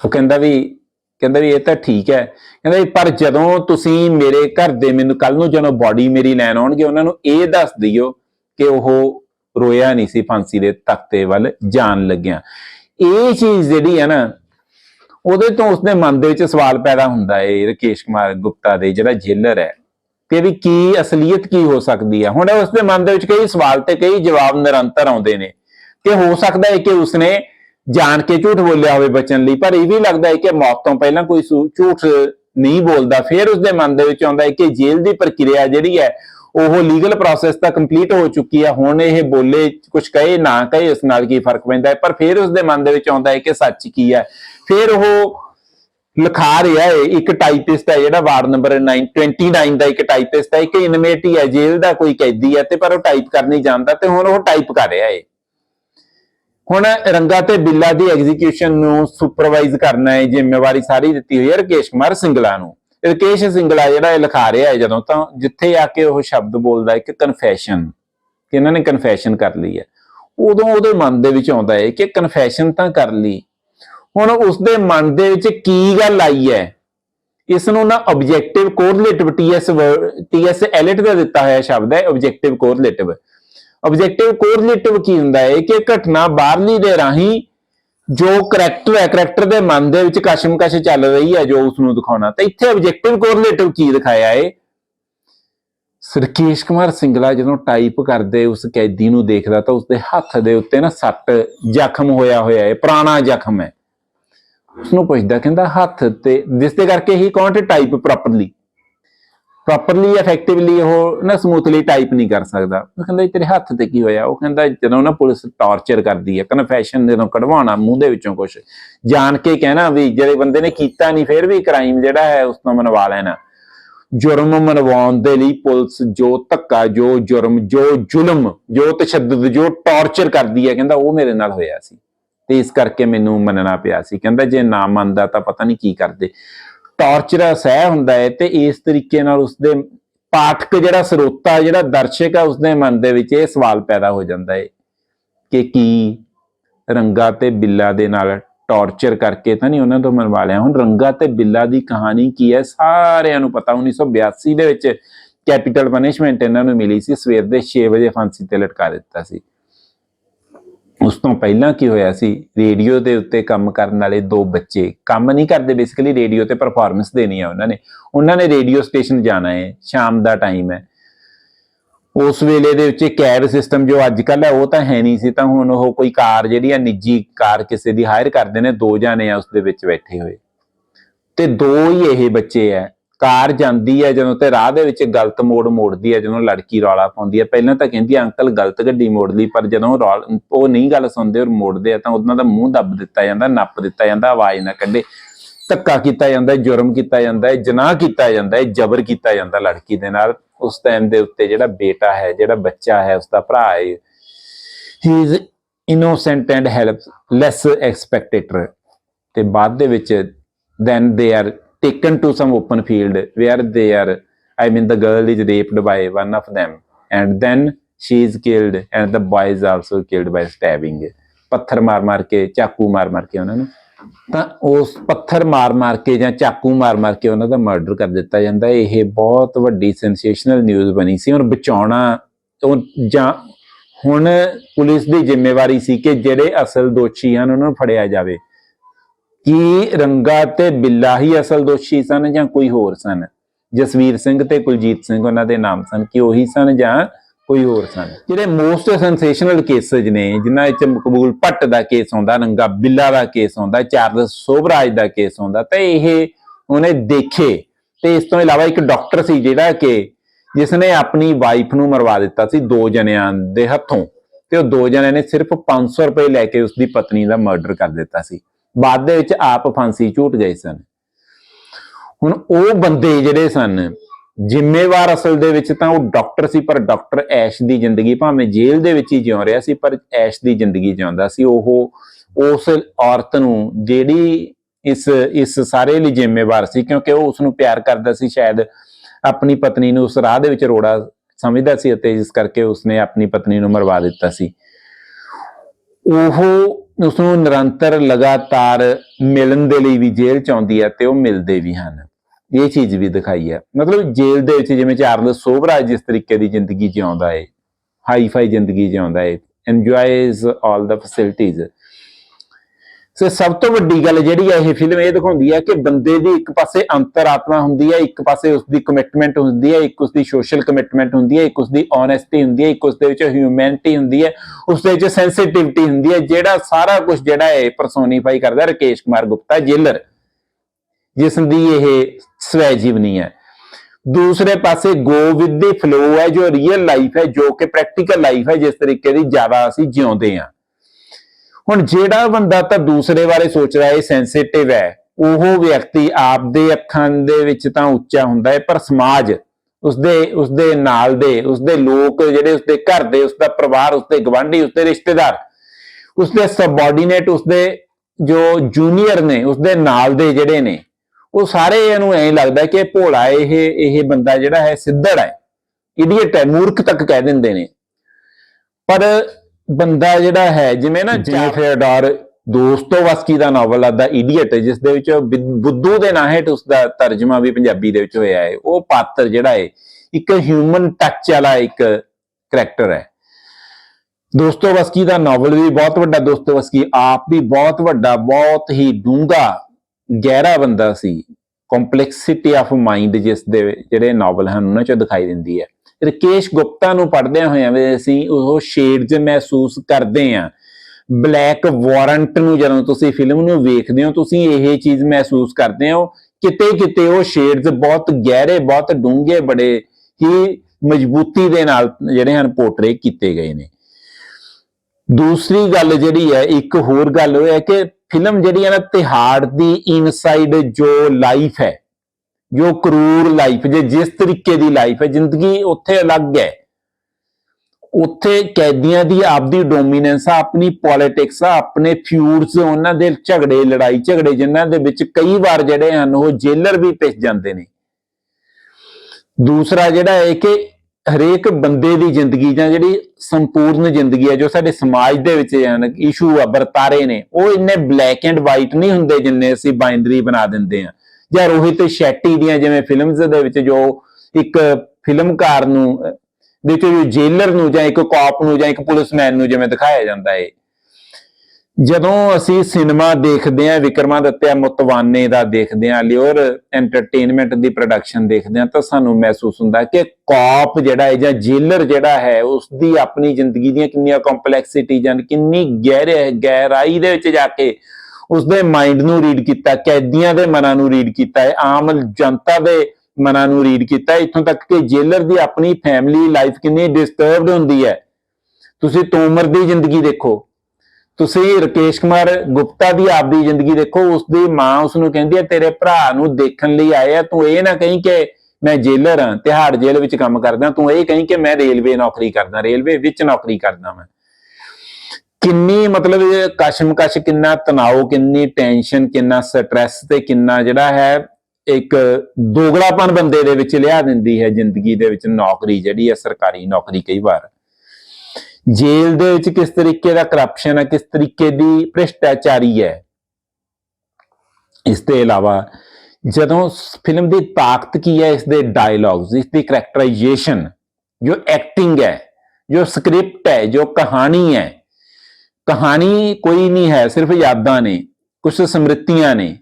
ਉਹ ਕਹਿੰਦਾ ਵੀ ਕਹਿੰਦਾ ਵੀ ਇਹ ਤਾਂ ਠੀਕ ਹੈ। ਕਹਿੰਦਾ ਵੀ ਪਰ ਜਦੋਂ ਤੁਸੀਂ ਮੇਰੇ ਘਰ ਦੇ ਮੈਨੂੰ ਕੱਲ ਨੂੰ ਜਦੋਂ ਬਾਡੀ ਮੇਰੀ ਲੈਣ ਆਉਣਗੇ, ਉਹਨਾਂ ਨੂੰ ਇਹ ਦੱਸ ਦਿਓ ਕਿ ਉਹ ਰੋਇਆ ਨਹੀਂ ਸੀ ਫਾਂਸੀ ਦੇ ਤਖਤੇ ਵੱਲ ਜਾਣ ਲੱਗਿਆ। ਇਹ ਚੀਜ਼ ਜਿਹੜੀ ਹੈ ਨਾ, ਉਹਦੇ ਤੋਂ ਉਸਦੇ ਮਨ ਦੇ ਵਿੱਚ ਸਵਾਲ ਪੈਦਾ ਹੁੰਦਾ ਹੈ ਰਕੇਸ਼ ਕੁਮਾਰ ਗੁਪਤਾ ਦੇ ਜਿਹੜਾ ਜੇਲਰ ਹੈ, ਕਿ ਵੀ ਕੀ ਅਸਲੀਅਤ ਕੀ ਹੋ ਸਕਦੀ ਹੈ? ਹੁਣ ਉਸਦੇ ਮਨ ਦੇ ਵਿੱਚ ਕਈ ਸਵਾਲ ਤੇ ਕਈ ਜਵਾਬ ਨਿਰੰਤਰ ਆਉਂਦੇ ਨੇ, ਕਿ ਹੋ ਸਕਦਾ ਹੈ ਕਿ ਉਸਨੇ ਜਾਣ ਕੇ ਝੂਠ ਬੋਲਿਆ ਹੋਵੇ ਬਚਣ ਲਈ, ਪਰ ਇਹ ਵੀ ਲੱਗਦਾ ਹੈ ਕਿ ਮੌਤ ਤੋਂ ਪਹਿਲਾਂ ਕੋਈ ਝੂਠ ਨਹੀਂ ਬੋਲਦਾ। ਫਿਰ ਉਸਦੇ ਮਨ ਦੇ ਵਿੱਚ ਆਉਂਦਾ ਹੈ ਕਿ ਜੇਲ੍ਹ ਦੀ ਪ੍ਰਕਿਰਿਆ ਜਿਹੜੀ ਹੈ ਉਹ ਲੀਗਲ ਪ੍ਰੋਸੈਸ ਤਾਂ ਕੰਪਲੀਟ ਹੋ ਚੁੱਕੀ ਹੈ ਹੁਣ ਇਹ ਬੋਲੇ ਕੁਝ ਕਹੇ, ਨਾ ਕਹੇ, ਇਸ ਨਾਲ ਕੀ ਫ਼ਰਕ ਪੈਂਦਾ ਹੈ? ਪਰ ਫਿਰ ਉਸਦੇ ਮਨ ਦੇ ਵਿੱਚ ਆਉਂਦਾ ਹੈ ਕਿ ਸੱਚ ਕੀ ਹੈ। ਫਿਰ ਉਹ ਲਿਖਾ ਰਿਹਾ ਹੈ, ਇੱਕ ਟਾਈਪਿਸਟ ਹੈ ਜਿਹੜਾ ਵਾਰਡ ਨੰਬਰ 9 29 ਦਾ ਇੱਕ ਟਾਈਪਿਸਟ ਹੈ, ਇੱਕ ਇਨਮੇਟ ਹੀ ਹੈ, ਜੇਲ੍ਹ ਦਾ ਕੋਈ ਕੈਦੀ ਹੈ ਤੇ ਪਰ ਉਹ ਟਾਈਪ ਕਰਨੀ ਨਹੀਂ ਜਾਣਦਾ ਤੇ ਹੁਣ ਉਹ ਟਾਈਪ ਕਰ ਰਿਹਾ ਹੈ। ਹੁਣ ਰੰਗਾ ਤੇ ਬਿੱਲਾ ਦੀ ਐਗਜ਼ੀਕਿਊਸ਼ਨ ਨੂੰ ਸੁਪਰਵਾਈਜ਼ ਕਰਨਾ ਹੈ, ਜ਼ਿੰਮੇਵਾਰੀ ਸਾਰੀ ਦਿੱਤੀ ਹੋਈ ਹੈ ਰਕੇਸ਼ ਕੁਮਾਰ ਸਿੰਗਲਾ ਨੂੰ। ਰਕੇਸ਼ ਸਿੰਗਲਾ ਜਿਹੜਾ ਇਹ ਲਿਖਾ ਰਿਹਾ ਹੈ ਜਦੋਂ, ਤਾਂ ਜਿੱਥੇ ਆ ਕੇ ਉਹ ਸ਼ਬਦ ਬੋਲਦਾ ਹੈ ਕਿ ਕਨਫੈਸ਼ਨ ਕਿ ਇਹਨਾਂ ਨੇ ਕਨਫੈਸ਼ਨ ਕਰ ਲਈ ਹੈ। ਉਦੋਂ ਉਹਦੇ ਮਨ ਦੇ ਵਿੱਚ ਆਉਂਦਾ ਹੈ ਕਿ ਕਨਫੈਸ਼ਨ ਤਾਂ ਕਰ ਲਈ। ਹੁਣ ਉਸਦੇ ਮਨ ਦੇ ਵਿੱਚ ਕੀ ਗੱਲ ਆਈ ਹੈ? ਇਸ ਨੂੰ ਨਾ objective correlative T S T S Eliot ਦਾ ਦਿੱਤਾ ਹੋਇਆ ਸ਼ਬਦ ਹੈ ਆਬਜੈਕਟਿਵ ਕੋਰਿਲੇਟਿਵ ਆਬਜੈਕਟਿਵ ਕੋਰਿਲੇਟਿਵ ਕੀ ਹੁੰਦਾ ਹੈ ਕਿ ਘਟਨਾ ਬਾਹਰਲੀ ਦੇ ਰਾਹੀਂ ਜੋ ਕਰੈਕਟਰ ਹੈ ਕਰੈਕਟਰ ਦੇ ਮਨ ਦੇ ਵਿੱਚ ਕਸ਼ਮਕਸ਼ ਚੱਲ ਰਹੀ ਹੈ ਜੋ ਉਸ ਨੂੰ ਦਿਖਾਉਣਾ। ਤੇ ਇੱਥੇ ਆਬਜੈਕਟਿਵ ਕੋਰਿਲੇਟਿਵ ਕੀ ਦਿਖਾਇਆ ਹੈ ਸਰਕੇਸ਼ ਕੁਮਾਰ ਸਿੰਗਲਾ ਜਦੋਂ ਟਾਈਪ ਕਰਦੇ, ਉਸ ਕੈਦੀ ਨੂੰ ਦੇਖਦਾ ਤਾਂ ਉਸਦੇ ਹੱਥ ਦੇ ਉੱਤੇ ਨਾ ਸੱਟ ਜ਼ਖਮ ਹੋਇਆ ਹੋਇਆ ਹੈ, ਪੁਰਾਣਾ ਜ਼ਖਮ ਹੈ। ਉਸਨੂੰ ਪੁੱਛਦਾ, ਕਹਿੰਦਾ ਹੱਥ ਤੇ, ਜਿਸ ਦੇ ਕਰਕੇ ਹੀ count type properly properly effectively ਉਹ ਨਾ ਸਮੂਥਲੀ ਟਾਈਪ ਨਹੀਂ ਕਰ ਸਕਦਾ। ਉਹ ਕਹਿੰਦਾ ਤੇਰੇ ਹੱਥ ਤੇ ਕੀ ਹੋਇਆ? ਉਹ ਕਹਿੰਦਾ ਜਦੋਂ ਨਾ ਪੁਲਿਸ ਟਾਰਚਰ ਕਰਦੀ ਹੈ ਕਨਫੈਸ਼ਨ ਜਦੋਂ ਕਢਵਾਉਣਾ, ਮੂੰਹ ਦੇ ਵਿੱਚੋਂ ਕੁਝ ਜਾਣ ਕੇ ਕਹਿਣਾ ਵੀ ਜਿਹੜੇ ਬੰਦੇ ਨੇ ਕੀਤਾ ਨਹੀਂ, ਫਿਰ ਵੀ ਕ੍ਰਾਈਮ ਜਿਹੜਾ ਹੈ ਉਸ ਤੋਂ ਮਨਵਾ ਲੈਣਾ। ਜੁਰਮ ਮਨਵਾਉਣ ਦੇ ਲਈ ਪੁਲਿਸ ਜੋ ਧੱਕਾ, ਜੋ ਜੁਰਮ, ਜੋ ਜ਼ੁਲਮ, ਜੋ ਤਸ਼ੱਦਦ, ਜੋ ਟਾਰਚਰ ਕਰਦੀ ਹੈ, ਕਹਿੰਦਾ ਉਹ ਮੇਰੇ ਨਾਲ ਹੋਇਆ ਸੀ। ਤੇ ਇਸ ਕਰਕੇ ਮੈਨੂੰ ਮੰਨਣਾ ਪਿਆ ਸੀ। ਕਹਿੰਦਾ ਜੇ ਨਾ ਮੰਨਦਾ ਤਾਂ ਪਤਾ ਨਹੀਂ ਕੀ ਕਰਦੇ। ਟਾਰਚਰ ਸਹਿ ਹੁੰਦਾ ਹੈ ਤੇ ਇਸ ਤਰੀਕੇ ਨਾਲ ਉਸਦੇ ਪਾਠਕ ਜਿਹੜਾ ਸਰੋਤਾ, ਜਿਹੜਾ ਦਰਸ਼ਕ ਹੈ ਉਸਦੇ ਮਨ ਦੇ ਵਿੱਚ ਇਹ ਸਵਾਲ ਪੈਦਾ ਹੋ ਜਾਂਦਾ ਹੈ ਕਿ ਕੀ ਰੰਗਾ ਤੇ ਬਿੱਲਾ ਦੇ ਨਾਲ ਟਾਰਚਰ ਕਰਕੇ ਤਾਂ ਨਹੀਂ ਉਹਨਾਂ ਤੋਂ ਮਰਵਾ ਲਿਆ? ਹੁਣ ਰੰਗਾ ਤੇ ਬਿੱਲਾ ਦੀ ਕਹਾਣੀ ਕੀ ਹੈ? ਸਾਰਿਆਂ ਨੂੰ ਪਤਾ 1982 ਦੇ ਵਿੱਚ ਕੈਪੀਟਲ ਪਨਿਸ਼ਮੈਂਟ ਇਹਨਾਂ ਨੂੰ ਮਿਲੀ ਸੀ, ਸਵੇਰ ਦੇ 6 ਵਜੇ ਫਾਂਸੀ ਤੇ ਲਟਕਾ ਦਿੱਤਾ ਸੀ। ਉਸ ਤੋਂ ਪਹਿਲਾਂ ਕੀ ਹੋਇਆ ਸੀ? ਰੇਡੀਓ ਦੇ ਉੱਤੇ ਕੰਮ ਕਰਨ ਵਾਲੇ ਦੋ ਬੱਚੇ, ਕੰਮ ਨਹੀਂ ਕਰਦੇ ਬੇਸਿਕਲੀ ਰੇਡੀਓ ਤੇ ਪਰਫਾਰਮੈਂਸ ਦੇਣੀ ਆ ਉਹਨਾਂ ਨੇ। ਉਹਨਾਂ ਨੇ ਰੇਡੀਓ ਸਟੇਸ਼ਨ ਜਾਣਾ ਹੈ, ਸ਼ਾਮ ਦਾ ਟਾਈਮ ਹੈ। ਉਸ ਵੇਲੇ ਦੇ ਵਿੱਚ ਕੈਬ ਸਿਸਟਮ ਜੋ ਅੱਜ ਕੱਲ ਹੈ, ਉਹ ਤਾਂ ਹੈ ਨਹੀਂ ਸੀ, ਤਾਂ ਹੁਣ ਉਹ ਕੋਈ ਕਾਰ ਜਿਹੜੀ ਆ, ਨਿੱਜੀ ਕਾਰ ਕਿਸੇ ਦੀ ਹਾਇਰ ਕਰਦੇ ਨੇ, ਦੋ ਜਾਣੇ ਆ ਉਸ ਦੇ ਵਿੱਚ ਬੈਠੇ ਹੋਏ। ਤੇ ਦੋ ਹੀ ਇਹ ਬੱਚੇ ਆ ਕਾਰ ਜਾਂਦੀ ਹੈ, ਜਦੋਂ ਤੇ ਰਾਹ ਦੇ ਵਿੱਚ ਗਲਤ ਮੋੜ ਮੋੜਦੀ ਹੈ, ਜਦੋਂ ਲੜਕੀ ਰੌਲਾ ਪਾਉਂਦੀ ਹੈ। ਪਹਿਲਾਂ ਤਾਂ ਕਹਿੰਦੀ ਅੰਕਲ ਗਲਤ ਗੱਡੀ ਮੋੜ ਲਈ, ਪਰ ਜਦੋਂ ਉਹ ਨਹੀਂ ਗੱਲ ਸੁਣਦੇ ਔਰ ਮੋੜਦੇ ਆ, ਤਾਂ ਉਹਨਾਂ ਦਾ ਮੂੰਹ ਦੱਬ ਦਿੱਤਾ ਜਾਂਦਾ, ਨੱਪ ਦਿੱਤਾ ਜਾਂਦਾ, ਆਵਾਜ਼ ਨਾ ਕੱਢੇ। ਧੱਕਾ ਕੀਤਾ ਜਾਂਦਾ ਹੈ ਜੁਰਮ ਕੀਤਾ ਜਾਂਦਾ ਹੈ ਜਨਾਹ ਕੀਤਾ ਜਾਂਦਾ ਹੈ ਜਬਰ ਕੀਤਾ ਜਾਂਦਾ ਲੜਕੀ ਦੇ ਨਾਲ। ਉਸ ਟਾਈਮ ਦੇ ਉੱਤੇ ਜਿਹੜਾ ਬੇਟਾ ਹੈ, ਜਿਹੜਾ ਬੱਚਾ ਹੈ ਉਸ ਦਾ ਭਰਾ ਹੈ he is innocent and helpless spectator ਤੇ ਬਾਅਦ ਦੇ ਵਿੱਚ then they are taken to some open field where they are, i mean, the girl is raped by one of them and then she is killed and the boy is also killed by stabbing. ਪੱਥਰ ਮਾਰ ਮਾਰ ਕੇ ਚਾਕੂ ਮਾਰ ਮਾਰ ਕੇ ਉਹਨਾਂ ਨੂੰ ਤਾਂ ਉਸ ਪੱਥਰ ਮਾਰ ਮਾਰ ਕੇ ਜਾਂ ਚਾਕੂ ਮਾਰ ਮਾਰ ਕੇ ਉਹਨਾਂ ਦਾ ਮਰਡਰ ਕਰ ਦਿੱਤਾ ਜਾਂਦਾ ਇਹ ਬਹੁਤ ਵੱਡੀ ਸੈਂਸੇਸ਼ਨਲ ਨਿਊਜ਼ ਬਣੀ ਸੀ ਔਰ ਬਚਾਉਣਾ ਜਾਂ ਹੁਣ ਪੁਲਿਸ ਦੀ ਜ਼ਿੰਮੇਵਾਰੀ ਸੀ ਕਿ ਜਿਹੜੇ ਅਸਲ ਦੋਸ਼ੀ ਹਨ ਉਹਨਾਂ ਨੂੰ ਫੜਿਆ ਜਾਵੇ ਕੀ ਰੰਗਾ ਤੇ ਬਿੱਲਾ ਹੀ ਅਸਲ ਦੋਸ਼ੀ ਸਨ ਜਾਂ ਕੋਈ ਹੋਰ ਸਨ? ਜਸਵੀਰ ਸਿੰਘ ਤੇ ਕੁਲਜੀਤ ਸਿੰਘ, ਉਹਨਾਂ ਦੇ ਨਾਮ ਸਨ, ਕਿ ਉਹੀ ਸਨ ਜਾਂ ਕੋਈ ਹੋਰ ਸਨ? ਜਿਹੜੇ ਮੋਸਟ ਸੈਂਸੇਸ਼ਨਲ ਕੇਸਸ ਨੇ, ਜਿਨ੍ਹਾਂ ਵਿੱਚ ਮਕਬੂਲ ਭੱਟ ਦਾ ਕੇਸ ਆਉਂਦਾ, ਰੰਗਾ ਬਿੱਲਾ ਦਾ ਕੇਸ ਆਉਂਦਾ, ਚਾਰਲਸ ਸੋਭਰਾਜ ਦਾ ਕੇਸ ਆਉਂਦਾ, ਤੇ ਇਹ ਉਹਨੇ ਦੇਖੇ। ਤੇ ਇਸ ਤੋਂ ਇਲਾਵਾ ਇੱਕ ਡਾਕਟਰ ਸੀ ਜਿਹੜਾ ਕਿ ਜਿਸ ਨੇ ਆਪਣੀ ਵਾਈਫ ਨੂੰ ਮਰਵਾ ਦਿੱਤਾ ਸੀ ਦੋ ਜਣਿਆਂ ਦੇ ਹੱਥੋਂ। ਤੇ ਉਹ ਦੋ ਜਣਿਆਂ ਨੇ ਸਿਰਫ 500 ਰੁਪਏ ਲੈ ਕੇ ਉਸ ਦੀ ਪਤਨੀ ਦਾ ਮਰਡਰ ਕਰ ਦਿੱਤਾ ਸੀ। ਬਾਅਦ ਦੇ ਵਿੱਚ ਆਪ ਫਾਂਸੀ ਝੂਟ ਗਏ ਸਨ। ਹੁਣ ਉਹ ਬੰਦੇ ਜਿਹੜੇ ਸਨ, ਜ਼ਿੰਮੇਵਾਰ ਅਸਲ ਦੇ ਵਿੱਚ ਤਾਂ ਉਹ ਡਾਕਟਰ ਸੀ, ਪਰ ਡਾਕਟਰ ਐਸ਼ ਦੀ ਜ਼ਿੰਦਗੀ ਭਾਵੇਂ ਜੇਲ੍ਹ ਦੇ ਵਿੱਚ ਹੀ ਜਿਉ ਰਿਹਾ ਸੀ, ਪਰ ਐਸ਼ ਦੀ ਜ਼ਿੰਦਗੀ ਜਿਉਂਦਾ ਸੀ। ਉਹ ਉਸ ਔਰਤ ਨੂੰ ਜਿਹੜੀ ਇਸ ਇਸ ਸਾਰੇ ਲਈ ਜ਼ਿੰਮੇਵਾਰ ਸੀ, ਕਿਉਂਕਿ ਉਹ ਉਸ ਨੂੰ ਪਿਆਰ ਕਰਦਾ ਸੀ, ਸ਼ਾਇਦ ਆਪਣੀ ਪਤਨੀ ਨੂੰ ਉਸ ਰਾਹ ਦੇ ਵਿੱਚ ਰੋੜਾ ਸਮਝਦਾ ਸੀ ਅਤੇ ਇਸ ਕਰਕੇ ਉਸਨੇ ਆਪਣੀ ਪਤਨੀ ਨੂੰ ਮਰਵਾ ਦਿੱਤਾ ਸੀ। ਉਹ ਉਸ ਨੂੰ ਨਿਰੰਤਰ ਲਗਾਤਾਰ ਮਿਲਣ ਦੇ ਲਈ ਵੀ ਜੇਲ੍ਹ ਚ ਆਉਂਦੀ ਹੈ ਤੇ ਉਹ ਮਿਲਦੇ ਵੀ ਹਨ। ਇਹ ਚੀਜ਼ ਵੀ ਦਿਖਾਈ ਹੈ। ਮਤਲਬ ਜੇਲ੍ਹ ਦੇ ਵਿੱਚ ਜਿਵੇਂ ਚਾਰਲਸ ਸੋਬਰਾਜ ਜਿਸ ਤਰੀਕੇ ਦੀ ਜ਼ਿੰਦਗੀ ਜਿਉਂਦਾ ਹੈ ਹਾਈ ਫਾਈ ਜ਼ਿੰਦਗੀ ਜਿਉਂਦਾ ਹੈ enjoys all the facilities ਸੋ ਸਭ ਤੋਂ ਵੱਡੀ ਗੱਲ ਜਿਹੜੀ ਹੈ ਇਹ ਫਿਲਮ ਇਹ ਦਿਖਾਉਂਦੀ ਹੈ ਕਿ ਬੰਦੇ ਦੀ ਇੱਕ ਪਾਸੇ ਅੰਤਰਾਤਮਾ ਹੁੰਦੀ ਹੈ ਇੱਕ ਪਾਸੇ ਉਸ ਦੀ ਕਮਿਟਮੈਂਟ ਹੁੰਦੀ ਹੈ ਇੱਕ ਉਸ ਦੀ ਸੋਸ਼ਲ ਕਮਿਟਮੈਂਟ ਹੁੰਦੀ ਹੈ ਇੱਕ ਉਸ ਦੀ ਓਨੈਸਟੀ ਹੁੰਦੀ ਹੈ ਇੱਕ ਉਸ ਦੇ ਵਿੱਚ ਹਿਊਮੈਨਿਟੀ ਹੁੰਦੀ ਹੈ ਉਸ ਦੇ ਵਿੱਚ ਸੈਂਸਿਟਿਵਿਟੀ ਹੁੰਦੀ ਹੈ ਜਿਹੜਾ ਸਾਰਾ ਕੁਝ ਜਿਹੜਾ ਹੈ ਪਰਸੋਨੀਫਾਈ ਕਰਦਾ ਰਕੇਸ਼ ਕੁਮਾਰ ਗੁਪਤਾ ਜੇਲਰ ਜਿਸ ਦੀ ਇਹ ਸਵੈ ਜੀਵਨੀ ਹੈ ਦੂਸਰੇ ਪਾਸੇ ਗੋ ਵਿਦ ਦੀ ਫਲੋ ਹੈ ਜੋ ਰੀਅਲ ਲਾਈਫ ਹੈ ਜੋ ਕਿ ਪ੍ਰੈਕਟੀਕਲ ਲਾਈਫ ਹੈ ਜਿਸ ਤਰੀਕੇ ਦੀ ਜ਼ਿਆਦਾ ਅਸੀਂ ਜਿਉਂਦੇ ਹਾਂ ਹੁਣ ਜਿਹੜਾ ਬੰਦਾ ਤਾਂ ਦੂਸਰੇ ਬਾਰੇ ਸੋਚਦਾ ਹੈ ਸੈਂਸਿਟਿਵ ਹੈ, ਉਹ ਵਿਅਕਤੀ ਆਪਦੇ ਅੱਖਾਂ ਦੇ ਵਿੱਚ ਤਾਂ ਉੱਚਾ ਹੁੰਦਾ ਹੈ, ਪਰ ਸਮਾਜ ਉਸਦੇ ਉਸਦੇ ਨਾਲ ਦੇ, ਉਸਦੇ ਲੋਕ ਜਿਹੜੇ ਉਸਦੇ ਘਰ ਦੇ, ਉਸਦਾ ਪਰਿਵਾਰ, ਉਸਦੇ ਗਵਾਂਢੀ ਉਸਦੇ ਰਿਸ਼ਤੇਦਾਰ, ਉਸਦੇ ਸਬਆਰਡੀਨੇਟ ਉਸਦੇ ਜੋ ਜੂਨੀਅਰ ਨੇ, ਉਸਦੇ ਨਾਲ ਦੇ ਜਿਹੜੇ ਨੇ, ਉਹ ਸਾਰੇ ਇਹਨੂੰ ਐਂ ਲੱਗਦਾ ਕਿ ਭੋਲਾ ਇਹ ਇਹ ਬੰਦਾ ਜਿਹੜਾ ਹੈ ਸਿੱਧੜ ਹੈ ਇਡੀਅਟ ਹੈ, ਮੂਰਖ ਤੱਕ ਕਹਿ ਦਿੰਦੇ ਨੇ। ਪਰ ਬੰਦਾ ਜਿਹੜਾ ਹੈ ਜਿਵੇਂ ਨਾ ਜਿਵੇਂ ਫੇਡਰ ਦੋਸਤੋਵਸਕੀ ਦਾ ਨਾਵਲ ਆਦਾ ਇਡੀਅਟ ਜਿਸ ਦੇ ਵਿੱਚ ਬੁੱਧੂ ਦੇ ਨਾਂ ਹੇਠ ਉਸ ਦਾ ਤਰਜਮਾ ਵੀ ਪੰਜਾਬੀ ਦੇ ਵਿੱਚ ਹੋਇਆ ਹੈ। ਉਹ ਪਾਤਰ ਜਿਹੜਾ ਹੈ ਇੱਕ ਹਿਊਮਨ ਟੱਚ ਵਾਲਾ ਇੱਕ ਕਰੈਕਟਰ ਹੈ। ਦੋਸਤੋਵਸਕੀ ਦਾ ਨਾਵਲ ਵੀ ਬਹੁਤ ਵੱਡਾ ਦੋਸਤੋਵਸਕੀ ਆਪ ਵੀ ਬਹੁਤ ਵੱਡਾ ਬਹੁਤ ਹੀ ਡੂੰਘਾ ਗਹਿਰਾ ਬੰਦਾ ਸੀ। ਕੰਪਲੈਕਸਿਟੀ ਆਫ ਮਾਈਂਡ ਜਿਸ ਦੇ ਜਿਹੜੇ ਨਾਵਲ ਹਨ ਉਹਨਾਂ ਚੋਂ ਦਿਖਾਈ ਦਿੰਦੀ ਹੈ। ਰਕੇਸ਼ ਗੁਪਤਾ ਨੂੰ ਪੜ੍ਹਦਿਆਂ ਹੋਇਆਂ ਵੀ ਅਸੀਂ ਉਹ ਸ਼ੇਡਸ ਮਹਿਸੂਸ ਕਰਦੇ ਹਾਂ। ਬਲੈਕ ਵਾਰੰਟ ਨੂੰ ਜਦੋਂ ਤੁਸੀਂ ਫਿਲਮ ਨੂੰ ਵੇਖਦੇ ਹੋ, ਤੁਸੀਂ ਇਹ ਚੀਜ਼ ਮਹਿਸੂਸ ਕਰਦੇ ਹੋ ਕਿਤੇ ਕਿਤੇ ਉਹ ਸ਼ੇਡਸ ਬਹੁਤ ਗਹਿਰੇ, ਬਹੁਤ ਡੂੰਘੇ, ਬੜੇ ਹੀ ਮਜ਼ਬੂਤੀ ਦੇ ਨਾਲ ਜਿਹੜੇ ਹਨ ਪੋਰਟਰੇ ਕੀਤੇ ਗਏ ਨੇ। ਦੂਸਰੀ ਗੱਲ ਜਿਹੜੀ ਹੈ, ਇੱਕ ਹੋਰ ਗੱਲ ਉਹ ਹੈ ਕਿ ਫਿਲਮ ਜਿਹੜੀ ਹੈ ਨਾ ਤਿਹਾੜ ਦੀ ਇਨਸਾਈਡ ਜੋ ਲਾਈਫ ਹੈ ਜੋ ਕਰੂਰ ਲਾਈਫ ਜੇ ਜਿਸ ਤਰੀਕੇ ਦੀ ਲਾਈਫ ਹੈ, ਜ਼ਿੰਦਗੀ ਉੱਥੇ ਅਲੱਗ ਹੈ। ਉੱਥੇ ਕੈਦੀਆਂ ਦੀ ਆਪਦੀ ਡੋਮੀਨੈਂਸ ਆ, ਆਪਣੀ ਪੋਲਿਟਿਕਸ ਆ, ਆਪਣੇ ਫਿਊਡਸ ਉਹਨਾਂ ਦੇ ਝਗੜੇ, ਲੜਾਈ ਝਗੜੇ, ਜਿਨ੍ਹਾਂ ਦੇ ਵਿੱਚ ਕਈ ਵਾਰ ਜਿਹੜੇ ਹਨ, ਉਹ ਜੇਲਰ ਵੀ ਪਿਸ ਜਾਂਦੇ ਨੇ। ਦੂਸਰਾ ਜਿਹੜਾ ਹੈ ਕਿ ਹਰੇਕ ਬੰਦੇ ਦੀ ਜ਼ਿੰਦਗੀ ਜਾਂ ਜਿਹੜੀ ਸੰਪੂਰਨ ਜ਼ਿੰਦਗੀ ਹੈ, ਜੋ ਸਾਡੇ ਸਮਾਜ ਦੇ ਵਿੱਚ ਹਨ ਇਸ਼ੂ ਆ, ਵਰਤਾਰੇ ਨੇ, ਉਹ ਇੰਨੇ ਬਲੈਕ ਐਂਡ ਵਾਈਟ ਨਹੀਂ ਹੁੰਦੇ ਜਿੰਨੇ ਅਸੀਂ ਬਾਇੰਡਰੀ ਬਣਾ ਦਿੰਦੇ ਆ ਜਾਂ ਰੋਹਿਤ ਸ਼ੈਟੀ ਦੀਆਂ ਜਿਵੇਂ ਫਿਲਮਸ ਦੇ ਵਿੱਚ ਜੋ ਇੱਕ ਫਿਲਮਕਾਰ ਨੂੰ, ਦੇ ਵਿੱਚ ਜੋ ਜੇਲਰ ਨੂੰ ਜਾਂ ਇੱਕ ਕਾਪ ਨੂੰ ਜਾਂ ਇੱਕ ਪੁਲਿਸਮੈਨ ਨੂੰ ਜਿਵੇਂ ਦਿਖਾਇਆ ਜਾਂਦਾ ਹੈ ਜਦੋਂ ਅਸੀਂ ਸਿਨੇਮਾ ਦੇਖਦੇ ਹਾਂ, ਵਿਕਰਮਾਦਿੱਤਿਆ ਮੁਤਵਾਨੇ ਦਾ ਦੇਖਦੇ ਹਾਂ, ਲਿਓਰ ਐਂਟਰਟੇਨਮੈਂਟ ਦੀ ਪ੍ਰੋਡਕਸ਼ਨ ਦੇਖਦੇ ਹਾਂ, ਤਾਂ ਸਾਨੂੰ ਮਹਿਸੂਸ ਹੁੰਦਾ ਕਿ ਕਾਪ ਜਿਹੜਾ ਹੈ ਜਾਂ ਜੇਲਰ ਜਿਹੜਾ ਹੈ ਉਸ ਦੀ ਆਪਣੀ ਜ਼ਿੰਦਗੀ ਦੀਆਂ ਕਿੰਨੀਆਂ ਕੰਪਲੈਕਸਿਟੀ ਜਾਂ ਕਿੰਨੀ ਗਹਿਰੇ, ਗਹਿਰਾਈ ਦੇ ਵਿੱਚ ਜਾ ਕੇ ਉਸਦੇ ਮਾਈਂਡ ਨੂੰ ਰੀਡ ਕੀਤਾ ਕੈਦੀਆਂ ਦੇ ਮਨਾਂ ਨੂੰ ਰੀਡ ਕੀਤਾ ਹੈ ਆਮ ਜਨਤਾ ਦੇ ਮਨਾਂ ਨੂੰ ਰੀਡ ਕੀਤਾ ਹੈ, ਇੱਥੋਂ ਤੱਕ ਕਿ ਜੇਲਰ ਦੀ ਆਪਣੀ ਫੈਮਿਲੀ ਲਾਈਫ ਕਿੰਨੀ ਡਿਸਟਰਬਡ ਹੁੰਦੀ ਹੈ। ਤੁਸੀਂ ਤੋਮਰ ਦੀ ਜ਼ਿੰਦਗੀ ਦੇਖੋ ਤੁਸੀਂ ਰਕੇਸ਼ ਕੁਮਾਰ ਗੁਪਤਾ ਦੀ ਆਪਦੀ ਜ਼ਿੰਦਗੀ ਦੇਖੋ ਉਸ ਦੀ ਮਾਂ ਉਸ ਨੂੰ ਕਹਿੰਦੀ ਹੈ ਤੇਰੇ ਭਰਾ ਨੂੰ ਦੇਖਣ ਲਈ ਆਏ ਆ ਤੂੰ ਇਹ ਨਾ ਕਹੀਂ ਕਿ ਮੈਂ ਜੇਲਰ ਹਾਂ ਤਿਹਾੜ ਜੇਲ੍ਹ ਵਿੱਚ ਕੰਮ ਕਰਦਾ ਤੂੰ ਇਹ ਕਹੀਂ ਕਿ ਮੈਂ ਰੇਲਵੇ ਨੌਕਰੀ ਕਰਦਾ ਰੇਲਵੇ ਵਿੱਚ ਨੌਕਰੀ ਕਰਦਾ ਮੈਂ। ਕਿੰਨੀ ਮਤਲਬ ਇਹ ਕਸ਼ਮਕਸ਼, ਕਿੰਨਾ ਤਣਾਅ ਕਿੰਨੀ ਟੈਨਸ਼ਨ ਕਿੰਨਾ ਸਟ੍ਰੈਸ ਤੇ ਕਿੰਨਾ ਜਿਹੜਾ ਹੈ, ਇੱਕ ਦੋਗਲਾਪਨ ਬੰਦੇ ਦੇ ਵਿੱਚ ਲਿਆ ਦਿੰਦੀ ਹੈ ਜ਼ਿੰਦਗੀ ਦੇ ਵਿੱਚ ਨੌਕਰੀ ਜਿਹੜੀ ਹੈ, ਸਰਕਾਰੀ ਨੌਕਰੀ ਕਈ ਵਾਰ। ਜੇਲ੍ਹ ਦੇ ਵਿੱਚ ਕਿਸ ਤਰੀਕੇ ਦਾ ਕਰਪਸ਼ਨ ਹੈ, ਕਿਸ ਤਰੀਕੇ ਦੀ ਭ੍ਰਿਸ਼ਟਾਚਾਰੀ ਹੈ। ਇਸ ਤੋਂ ਇਲਾਵਾ ਜਦੋਂ ਫਿਲਮ ਦੀ ਤਾਕਤ ਕੀ ਹੈ, ਇਸ ਦੇ ਡਾਇਲੌਗਸ ਇਸ ਦੀ ਕਰੈਕਟਰਾਈਜੇਸ਼ਨ ਜੋ ਐਕਟਿੰਗ ਹੈ, ਜੋ ਸਕ੍ਰਿਪਟ ਹੈ, ਜੋ ਕਹਾਣੀ ਹੈ ਕਹਾਣੀ ਕੋਈ ਨਹੀਂ ਹੈ, ਸਿਰਫ ਯਾਦਾਂ ਨੇ ਕੁਝ ਸਮ੍ਰਿਤੀਆਂ ਨੇ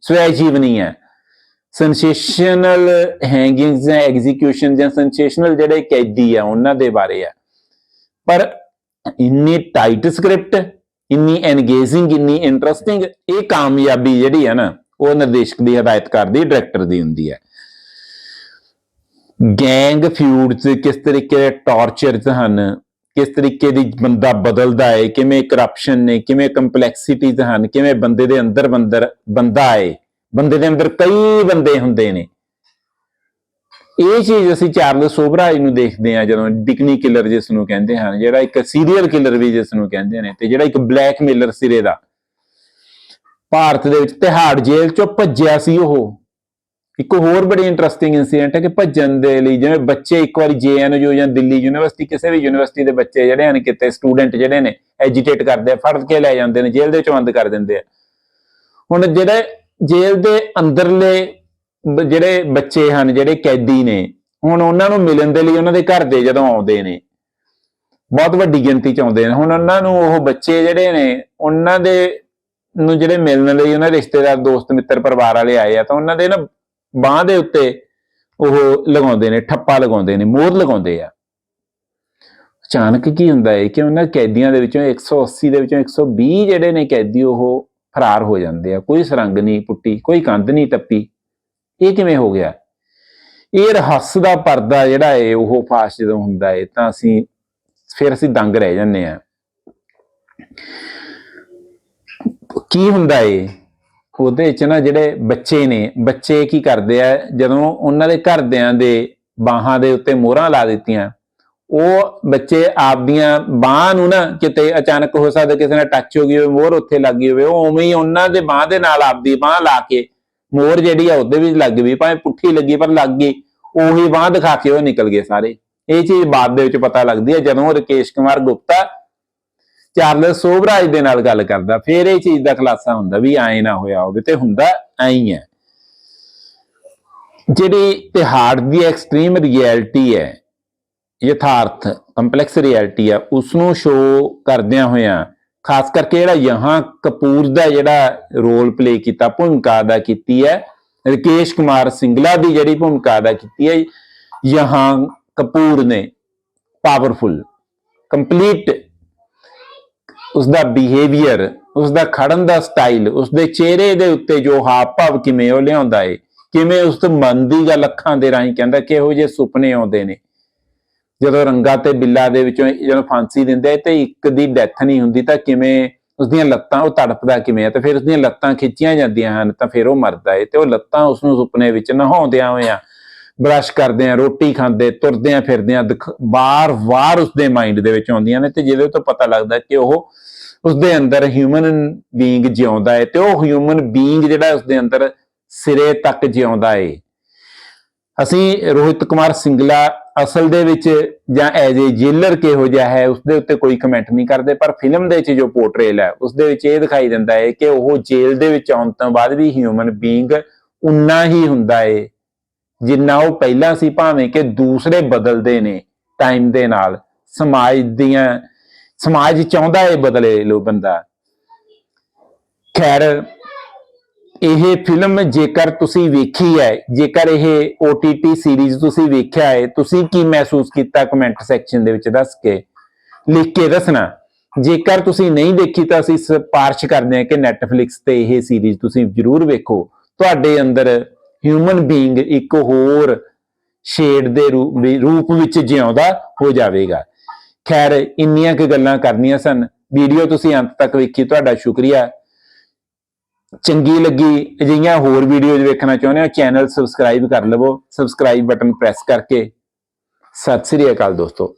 ਸਵੈ ਜੀਵਨੀ ਹੈ। ਸੈਂਸੇਸ਼ਨਲ ਹੈਂਗਿੰਗਸ ਜਾਂ ਐਗਜ਼ੀਕਿਊਸ਼ਨ ਜਾਂ ਸੈਂਸੇਸ਼ਨਲ ਜਿਹੜੇ ਕੈਦੀ ਆ, ਉਹਨਾਂ ਦੇ ਬਾਰੇ ਆ। ਪਰ ਇੰਨੀ ਟਾਈਟ ਸਕ੍ਰਿਪਟ ਇੰਨੀ ਐਨਗੇਜਿੰਗ ਇੰਨੀ ਇੰਟਰਸਟਿੰਗ ਇਹ ਕਾਮਯਾਬੀ ਜਿਹੜੀ ਹੈ ਨਾ, ਉਹ ਨਿਰਦੇਸ਼ਕ ਦੀ, ਹਦਾਇਤਕਾਰ ਦੀ ਡਾਇਰੈਕਟਰ ਦੀ ਹੁੰਦੀ ਹੈ। ਗੈਂਗ ਫਿਊਡਸ ਕਿਸ ਤਰੀਕੇ ਦੇ ਟੌਰਚਰਸ ਹਨ ਕਿਸ ਤਰੀਕੇ ਦੀ ਬੰਦਾ ਬਦਲਦਾ ਹੈ ਕਿਵੇਂ ਕਰਪਸ਼ਨ ਨੇ, ਕਿਵੇਂ ਕੰਪਲੈਕਸਿਟੀਜ਼ ਹਨ, ਕਿਵੇਂ ਬੰਦੇ ਦੇ ਅੰਦਰ ਬੰਦਰ, ਬੰਦਾ ਹੈ ਬੰਦੇ ਦੇ ਅੰਦਰ ਕਈ ਬੰਦੇ ਹੁੰਦੇ ਨੇ। ਇਹ ਚੀਜ਼ ਅਸੀਂ ਚਾਰਲਸ ਸੋਬਰਾਜ ਨੂੰ ਦੇਖਦੇ ਆ ਜਦੋਂ ਡਿਕਨੀ ਕਿਲਰ ਜਿਸ ਨੂੰ ਕਹਿੰਦੇ ਹਨ, ਜਿਹੜਾ ਇੱਕ ਸੀਰੀਅਲ ਕਿਲਰ ਵੀ ਜਿਸ ਨੂੰ ਕਹਿੰਦੇ ਨੇ, ਤੇ ਜਿਹੜਾ ਇੱਕ ਬਲੈਕਮੇਲਰ ਸਿਰੇ ਦਾ। ਭਾਰਤ ਦੇ ਵਿੱਚ ਤਿਹਾੜ ਜੇਲ੍ਹ ਚੋਂ ਭੱਜਿਆ ਸੀ ਉਹ। ਇੱਕ ਹੋਰ ਬੜੀ ਇੰਟਰਸਟਿੰਗ ਇਨਸੀਡੈਂਟ ਹੈ ਕਿ ਭੱਜਣ ਦੇ ਲਈ ਜਿਵੇਂ ਬੱਚੇ ਇੱਕ ਵਾਰੀ ਜੇਐਨਯੂ ਜਾਂ ਦਿੱਲੀ ਯੂਨੀਵਰਸਿਟੀ, ਕਿਸੇ ਵੀ ਯੂਨੀਵਰਸਿਟੀ ਦੇ ਬੱਚੇ ਜਿਹੜੇ ਹਨ ਕਿਤੇ ਸਟੂਡੈਂਟ ਜਿਹੜੇ ਨੇ ਐਜੀਟੇਟ ਕਰਦੇ ਆ, ਫੜ ਕੇ ਲੈ ਜਾਂਦੇ ਨੇ, ਜੇਲ੍ਹ ਦੇ ਵਿੱਚ ਬੰਦ ਕਰ ਦਿੰਦੇ ਆ। ਹੁਣ ਜਿਹੜੇ ਜੇਲ੍ਹ ਦੇ ਅੰਦਰਲੇ ਜਿਹੜੇ ਬੱਚੇ ਹਨ, ਜਿਹੜੇ ਕੈਦੀ ਨੇ, ਹੁਣ ਉਹਨਾਂ ਨੂੰ ਮਿਲਣ ਦੇ ਲਈ ਉਹਨਾਂ ਦੇ ਘਰ ਦੇ ਜਦੋਂ ਆਉਂਦੇ ਨੇ, ਬਹੁਤ ਵੱਡੀ ਗਿਣਤੀ ਚ ਆਉਂਦੇ ਨੇ। ਹੁਣ ਉਹਨਾਂ ਨੂੰ ਉਹ ਬੱਚੇ ਜਿਹੜੇ ਨੇ, ਉਹਨਾਂ ਦੇ ਨੂੰ ਜਿਹੜੇ ਮਿਲਣ ਲਈ ਉਹਨਾਂ ਦੇ ਰਿਸ਼ਤੇਦਾਰ, ਦੋਸਤ, ਮਿੱਤਰ, ਪਰਿਵਾਰ ਵਾਲੇ ਆਏ ਆ, ਤਾਂ ਉਹਨਾਂ ਦੇ ਨਾ ਬਾਹ ਦੇ ਉੱਤੇ ਉਹ ਲਗਾਉਂਦੇ ਨੇ, ਠੱਪਾ ਲਗਾਉਂਦੇ ਨੇ ਮੋਹਰ ਲਗਾਉਂਦੇ ਆ। ਅਚਾਨਕ ਕੀ ਹੁੰਦਾ ਹੈ ਕਿ ਉਹਨਾਂ ਕੈਦੀਆਂ ਦੇ ਵਿੱਚੋਂ 180 ਦੇ ਵਿੱਚੋਂ 120 ਜਿਹੜੇ ਨੇ ਕੈਦੀ ਉਹ ਫਰਾਰ ਹੋ ਜਾਂਦੇ ਆ। ਕੋਈ ਸਰੰਗ ਨਹੀਂ ਪੁੱਟੀ, ਕੋਈ ਕੰਧ ਨਹੀਂ ਟੱਪੀ। ਇਹ ਕਿਵੇਂ ਹੋ ਗਿਆ? ਇਹ ਰਹੱਸ ਦਾ ਪਰਦਾ ਜਿਹੜਾ ਹੈ ਉਹ ਫਾਸ਼ ਜਦੋਂ ਹੁੰਦਾ ਏ ਤਾਂ ਅਸੀਂ ਫਿਰ ਅਸੀਂ ਦੰਗ ਰਹਿ ਜਾਂਦੇ ਆ। ਕੀ ਹੁੰਦਾ ਏ? ਉਹਦੇ ਵਿੱਚ ਨਾ ਜਿਹੜੇ ਬੱਚੇ ਨੇ, ਬੱਚੇ ਕੀ ਕਰਦੇ ਆ, ਜਦੋਂ ਉਹਨਾਂ ਦੇ ਘਰਦਿਆਂ ਦੇ ਬਾਹਾਂ ਦੇ ਉੱਤੇ ਮੋਹਰਾਂ ਲਾ ਦਿੱਤੀਆਂ, ਉਹ ਬੱਚੇ ਆਪਦੀਆਂ ਬਾਹਾਂ ਨੂੰ ਨਾ ਕਿਤੇ ਅਚਾਨਕ ਹੋ ਸਕਦਾ ਕਿਸੇ ਨਾਲ ਟੱਚ ਹੋ ਗਈ ਹੋਵੇ, ਮੋਹਰ ਉੱਥੇ ਲੱਗੀ ਹੋਵੇ, ਉਹ ਉਵੇਂ ਹੀ ਉਹਨਾਂ ਦੇ ਬਾਹ ਦੇ ਨਾਲ ਆਪਦੀ ਬਾਹ ਲਾ ਕੇ ਮੋਹਰ ਜਿਹੜੀ ਆ ਉਹਦੇ ਵਿੱਚ ਲੱਗ ਗਈ, ਭਾਵੇਂ ਪੁੱਠੀ ਲੱਗੀ ਪਰ ਲੱਗ ਗਈ, ਉਹੀ ਬਾਹ ਦਿਖਾ ਕੇ ਉਹ ਨਿਕਲ ਗਏ ਸਾਰੇ। ਇਹ ਚੀਜ਼ ਬਾਅਦ ਦੇ ਵਿੱਚ ਪਤਾ ਲੱਗਦੀ ਹੈ ਜਦੋਂ ਰਕੇਸ਼ ਕੁਮਾਰ ਗੁਪਤਾ ਚਾਰਲਸ ਸੋਬਰਾਜ ਦੇ ਨਾਲ ਗੱਲ ਕਰਦਾ, ਫਿਰ ਇਹ ਚੀਜ਼ ਦਾ ਖੁਲਾਸਾ ਹੁੰਦਾ ਵੀ ਐਂ ਨਾ ਹੋਇਆ ਹੋਵੇ ਤੇ ਹੁੰਦਾ ਐਂ ਹੀ ਹੈ। ਜਿਹੜੀ ਤਿਹਾੜ ਦੀ ਐਕਸਟ੍ਰੀਮ ਰਿਐਲਿਟੀ ਹੈ, ਯਥਾਰਥ ਕੰਪਲੈਕਸ ਰਿਐਲਿਟੀ ਆ ਉਸ ਨੂੰ ਸ਼ੋ ਕਰਦਿਆਂ ਹੋਇਆਂ, ਖਾਸ ਕਰਕੇ ਜਿਹੜਾ ਯਹਾਂ ਕਪੂਰ ਦਾ ਜਿਹੜਾ ਰੋਲ ਪਲੇ ਕੀਤਾ, ਭੂਮਿਕਾ ਅਦਾ ਕੀਤੀ ਹੈ, ਰਕੇਸ਼ ਕੁਮਾਰ ਸਿੰਗਲਾ ਦੀ ਜਿਹੜੀ ਭੂਮਿਕਾ ਅਦਾ ਕੀਤੀ ਹੈ, ਯਹਾਂ ਕਪੂਰ ਨੇ ਪਾਵਰਫੁਲ ਕੰਪਲੀਟ ਉਸ ਦਾ ਬਿਹੇਵੀਅਰ ਉਸ ਦਾ ਖੜਨ ਦਾ ਸਟਾਈਲ ਉਸ ਦੇ ਚਿਹਰੇ ਦੇ ਉੱਤੇ ਜੋ ਹਾਵ ਭਾਵ ਕਿਵੇਂ ਉਹ ਲਿਆਉਂਦਾ ਏ, ਕਿਵੇਂ ਉਸ ਤੋਂ ਮਨ ਦੀ ਗੱਲ ਅੱਖਾਂ ਦੇ ਰਾਹੀਂ ਕਹਿੰਦਾ ਕਿਹੋ ਜਿਹੇ ਸੁਪਨੇ ਆਉਂਦੇ ਨੇ। ਜਦੋਂ ਰੰਗਾ ਤੇ ਬਿੱਲਾ ਦੇ ਵਿੱਚੋਂ ਜਦੋਂ ਫਾਂਸੀ ਦਿੰਦੇ ਆ ਤੇ ਇੱਕ ਦੀ ਡੈਥ ਨਹੀਂ ਹੁੰਦੀ ਤਾਂ ਕਿਵੇਂ ਉਸਦੀਆਂ ਲੱਤਾਂ ਉਹ ਤੜਪਦਾ ਕਿਵੇਂ ਆ ਤੇ ਫਿਰ ਉਸਦੀਆਂ ਲੱਤਾਂ ਖਿੱਚੀਆਂ ਜਾਂਦੀਆਂ ਹਨ ਤਾਂ ਫਿਰ ਉਹ ਮਰਦਾ ਏ ਤੇ ਉਹ ਲੱਤਾਂ ਉਸ ਨੂੰ ਸੁਪਨੇ ਵਿੱਚ ਨਹਾਉਂਦਿਆਂ ਹੋਇਆਂ ਬ੍ਰਸ਼ ਕਰਦੇ ਆ ਰੋਟੀ ਖਾਂਦੇ, ਤੁਰਦੇ ਆ ਫਿਰਦੇ ਆ ਬਾਰ-ਵਾਰ ਉਸਦੇ ਮਾਈਂਡ ਦੇ ਵਿੱਚ ਆਉਂਦੀਆਂ ਨੇ ਤੇ ਜਿਹਦੇ ਤੋਂ ਪਤਾ ਲੱਗਦਾ ਕਿ ਉਹ ਉਸਦੇ ਅੰਦਰ ਹਿਊਮਨ ਬੀਇੰਗ ਜਿਉਂਦਾ ਹੈ ਤੇ ਉਹ ਹਿਊਮਨ ਬੀਇੰਗ ਜਿਹੜਾ ਉਸਦੇ ਅੰਦਰ ਸਿਰੇ ਤੱਕ ਜਿਉਂਦਾ ਹੈ ਅਸੀਂ ਰੋਹਿਤ ਕੁਮਾਰ ਸਿੰਗਲਾ ਅਸਲ ਦੇ ਵਿੱਚ ਜਾਂ ਐਜ਼ ਏ ਜੇਲਰ ਕਿਹੋ ਜਿਹਾ ਹੈ, ਉਸਦੇ ਉੱਤੇ ਕੋਈ ਕਮੈਂਟ ਨਹੀਂ ਕਰਦੇ, ਪਰ ਫਿਲਮ ਦੇ ਵਿੱਚ ਜੋ ਪੋਰਟਰੇਲ ਹੈ, ਉਸਦੇ ਵਿੱਚ ਇਹ ਦਿਖਾਈ ਦਿੰਦਾ ਹੈ ਕਿ ਉਹ ਜੇਲ੍ਹ ਦੇ ਵਿੱਚ ਆਉਣ ਤੋਂ ਬਾਅਦ ਵੀ ਹਿਊਮਨ ਬੀਇੰਗ ਉਨਾ ਹੀ ਹੁੰਦਾ ਹੈ ਜਿੰਨਾ ਉਹ ਪਹਿਲਾਂ ਸੀ ਭਾਵੇਂ ਕਿ ਦੂਸਰੇ ਬਦਲਦੇ ਨੇ ਟਾਈਮ ਦੇ ਨਾਲ, ਸਮਾਜ ਦੀਆਂ, ਸਮਾਜ ਚਾਹੁੰਦਾ ਹੈ ਬਦਲੇ ਲੋ ਬੰਦਾ। ਖੈਰ, ਇਹ ਫਿਲਮ ਜੇਕਰ ਤੁਸੀਂ ਵੇਖੀ ਹੈ, ਜੇਕਰ ਇਹ OTT ਸੀਰੀਜ਼ ਤੁਸੀਂ ਵੇਖਿਆ ਹੈ, ਤੁਸੀਂ ਕੀ ਮਹਿਸੂਸ ਕੀਤਾ ਕਮੈਂਟ ਸੈਕਸ਼ਨ ਦੇ ਵਿੱਚ ਦੱਸ ਕੇ? ਲਿਖ ਕੇ ਦੱਸਣਾ। ਜੇਕਰ ਤੁਸੀਂ ਨਹੀਂ ਦੇਖੀ ਤਾਂ ਅਸੀਂ ਸਿਫਾਰਿਸ਼ ਕਰਦੇ ਹਾਂ ਕਿ Netflix ਤੇ ਇਹ ਸੀਰੀਜ਼ ਤੁਸੀਂ ਜ਼ਰੂਰ ਵੇਖੋ। ਤੁਹਾਡੇ ਅੰਦਰ ਹਿਊਮਨ ਬੀਇੰਗ ਇੱਕ ਹੋਰ ਸ਼ੇਡ ਦੇ ਰੂਪ ਵਿੱਚ ਜਿਉਂਦਾ ਹੋ ਜਾਵੇਗਾ। ਖੈਰ, ਇੰਨੀਆਂ ਕੁ ਗੱਲਾਂ ਕਰਨੀਆਂ ਸਨ। ਵੀਡੀਓ ਤੁਸੀਂ ਅੰਤ ਤੱਕ ਵੇਖੀ, ਤੁਹਾਡਾ ਸ਼ੁਕਰੀਆ। ਚੰਗੀ ਲੱਗੀ, ਅਜਿਹੀਆਂ ਹੋਰ ਵੀਡੀਓਜ਼ ਵੇਖਣਾ ਚਾਹੁੰਦੇ ਹੋ, ਚੈਨਲ ਸਬਸਕ੍ਰਾਈਬ ਕਰ ਲਵੋ। ਸਬਸਕ੍ਰਾਈਬ ਬਟਨ ਪ੍ਰੈਸ ਕਰਕੇ। ਸਤਿ ਸ੍ਰੀ ਅਕਾਲ ਦੋਸਤੋ।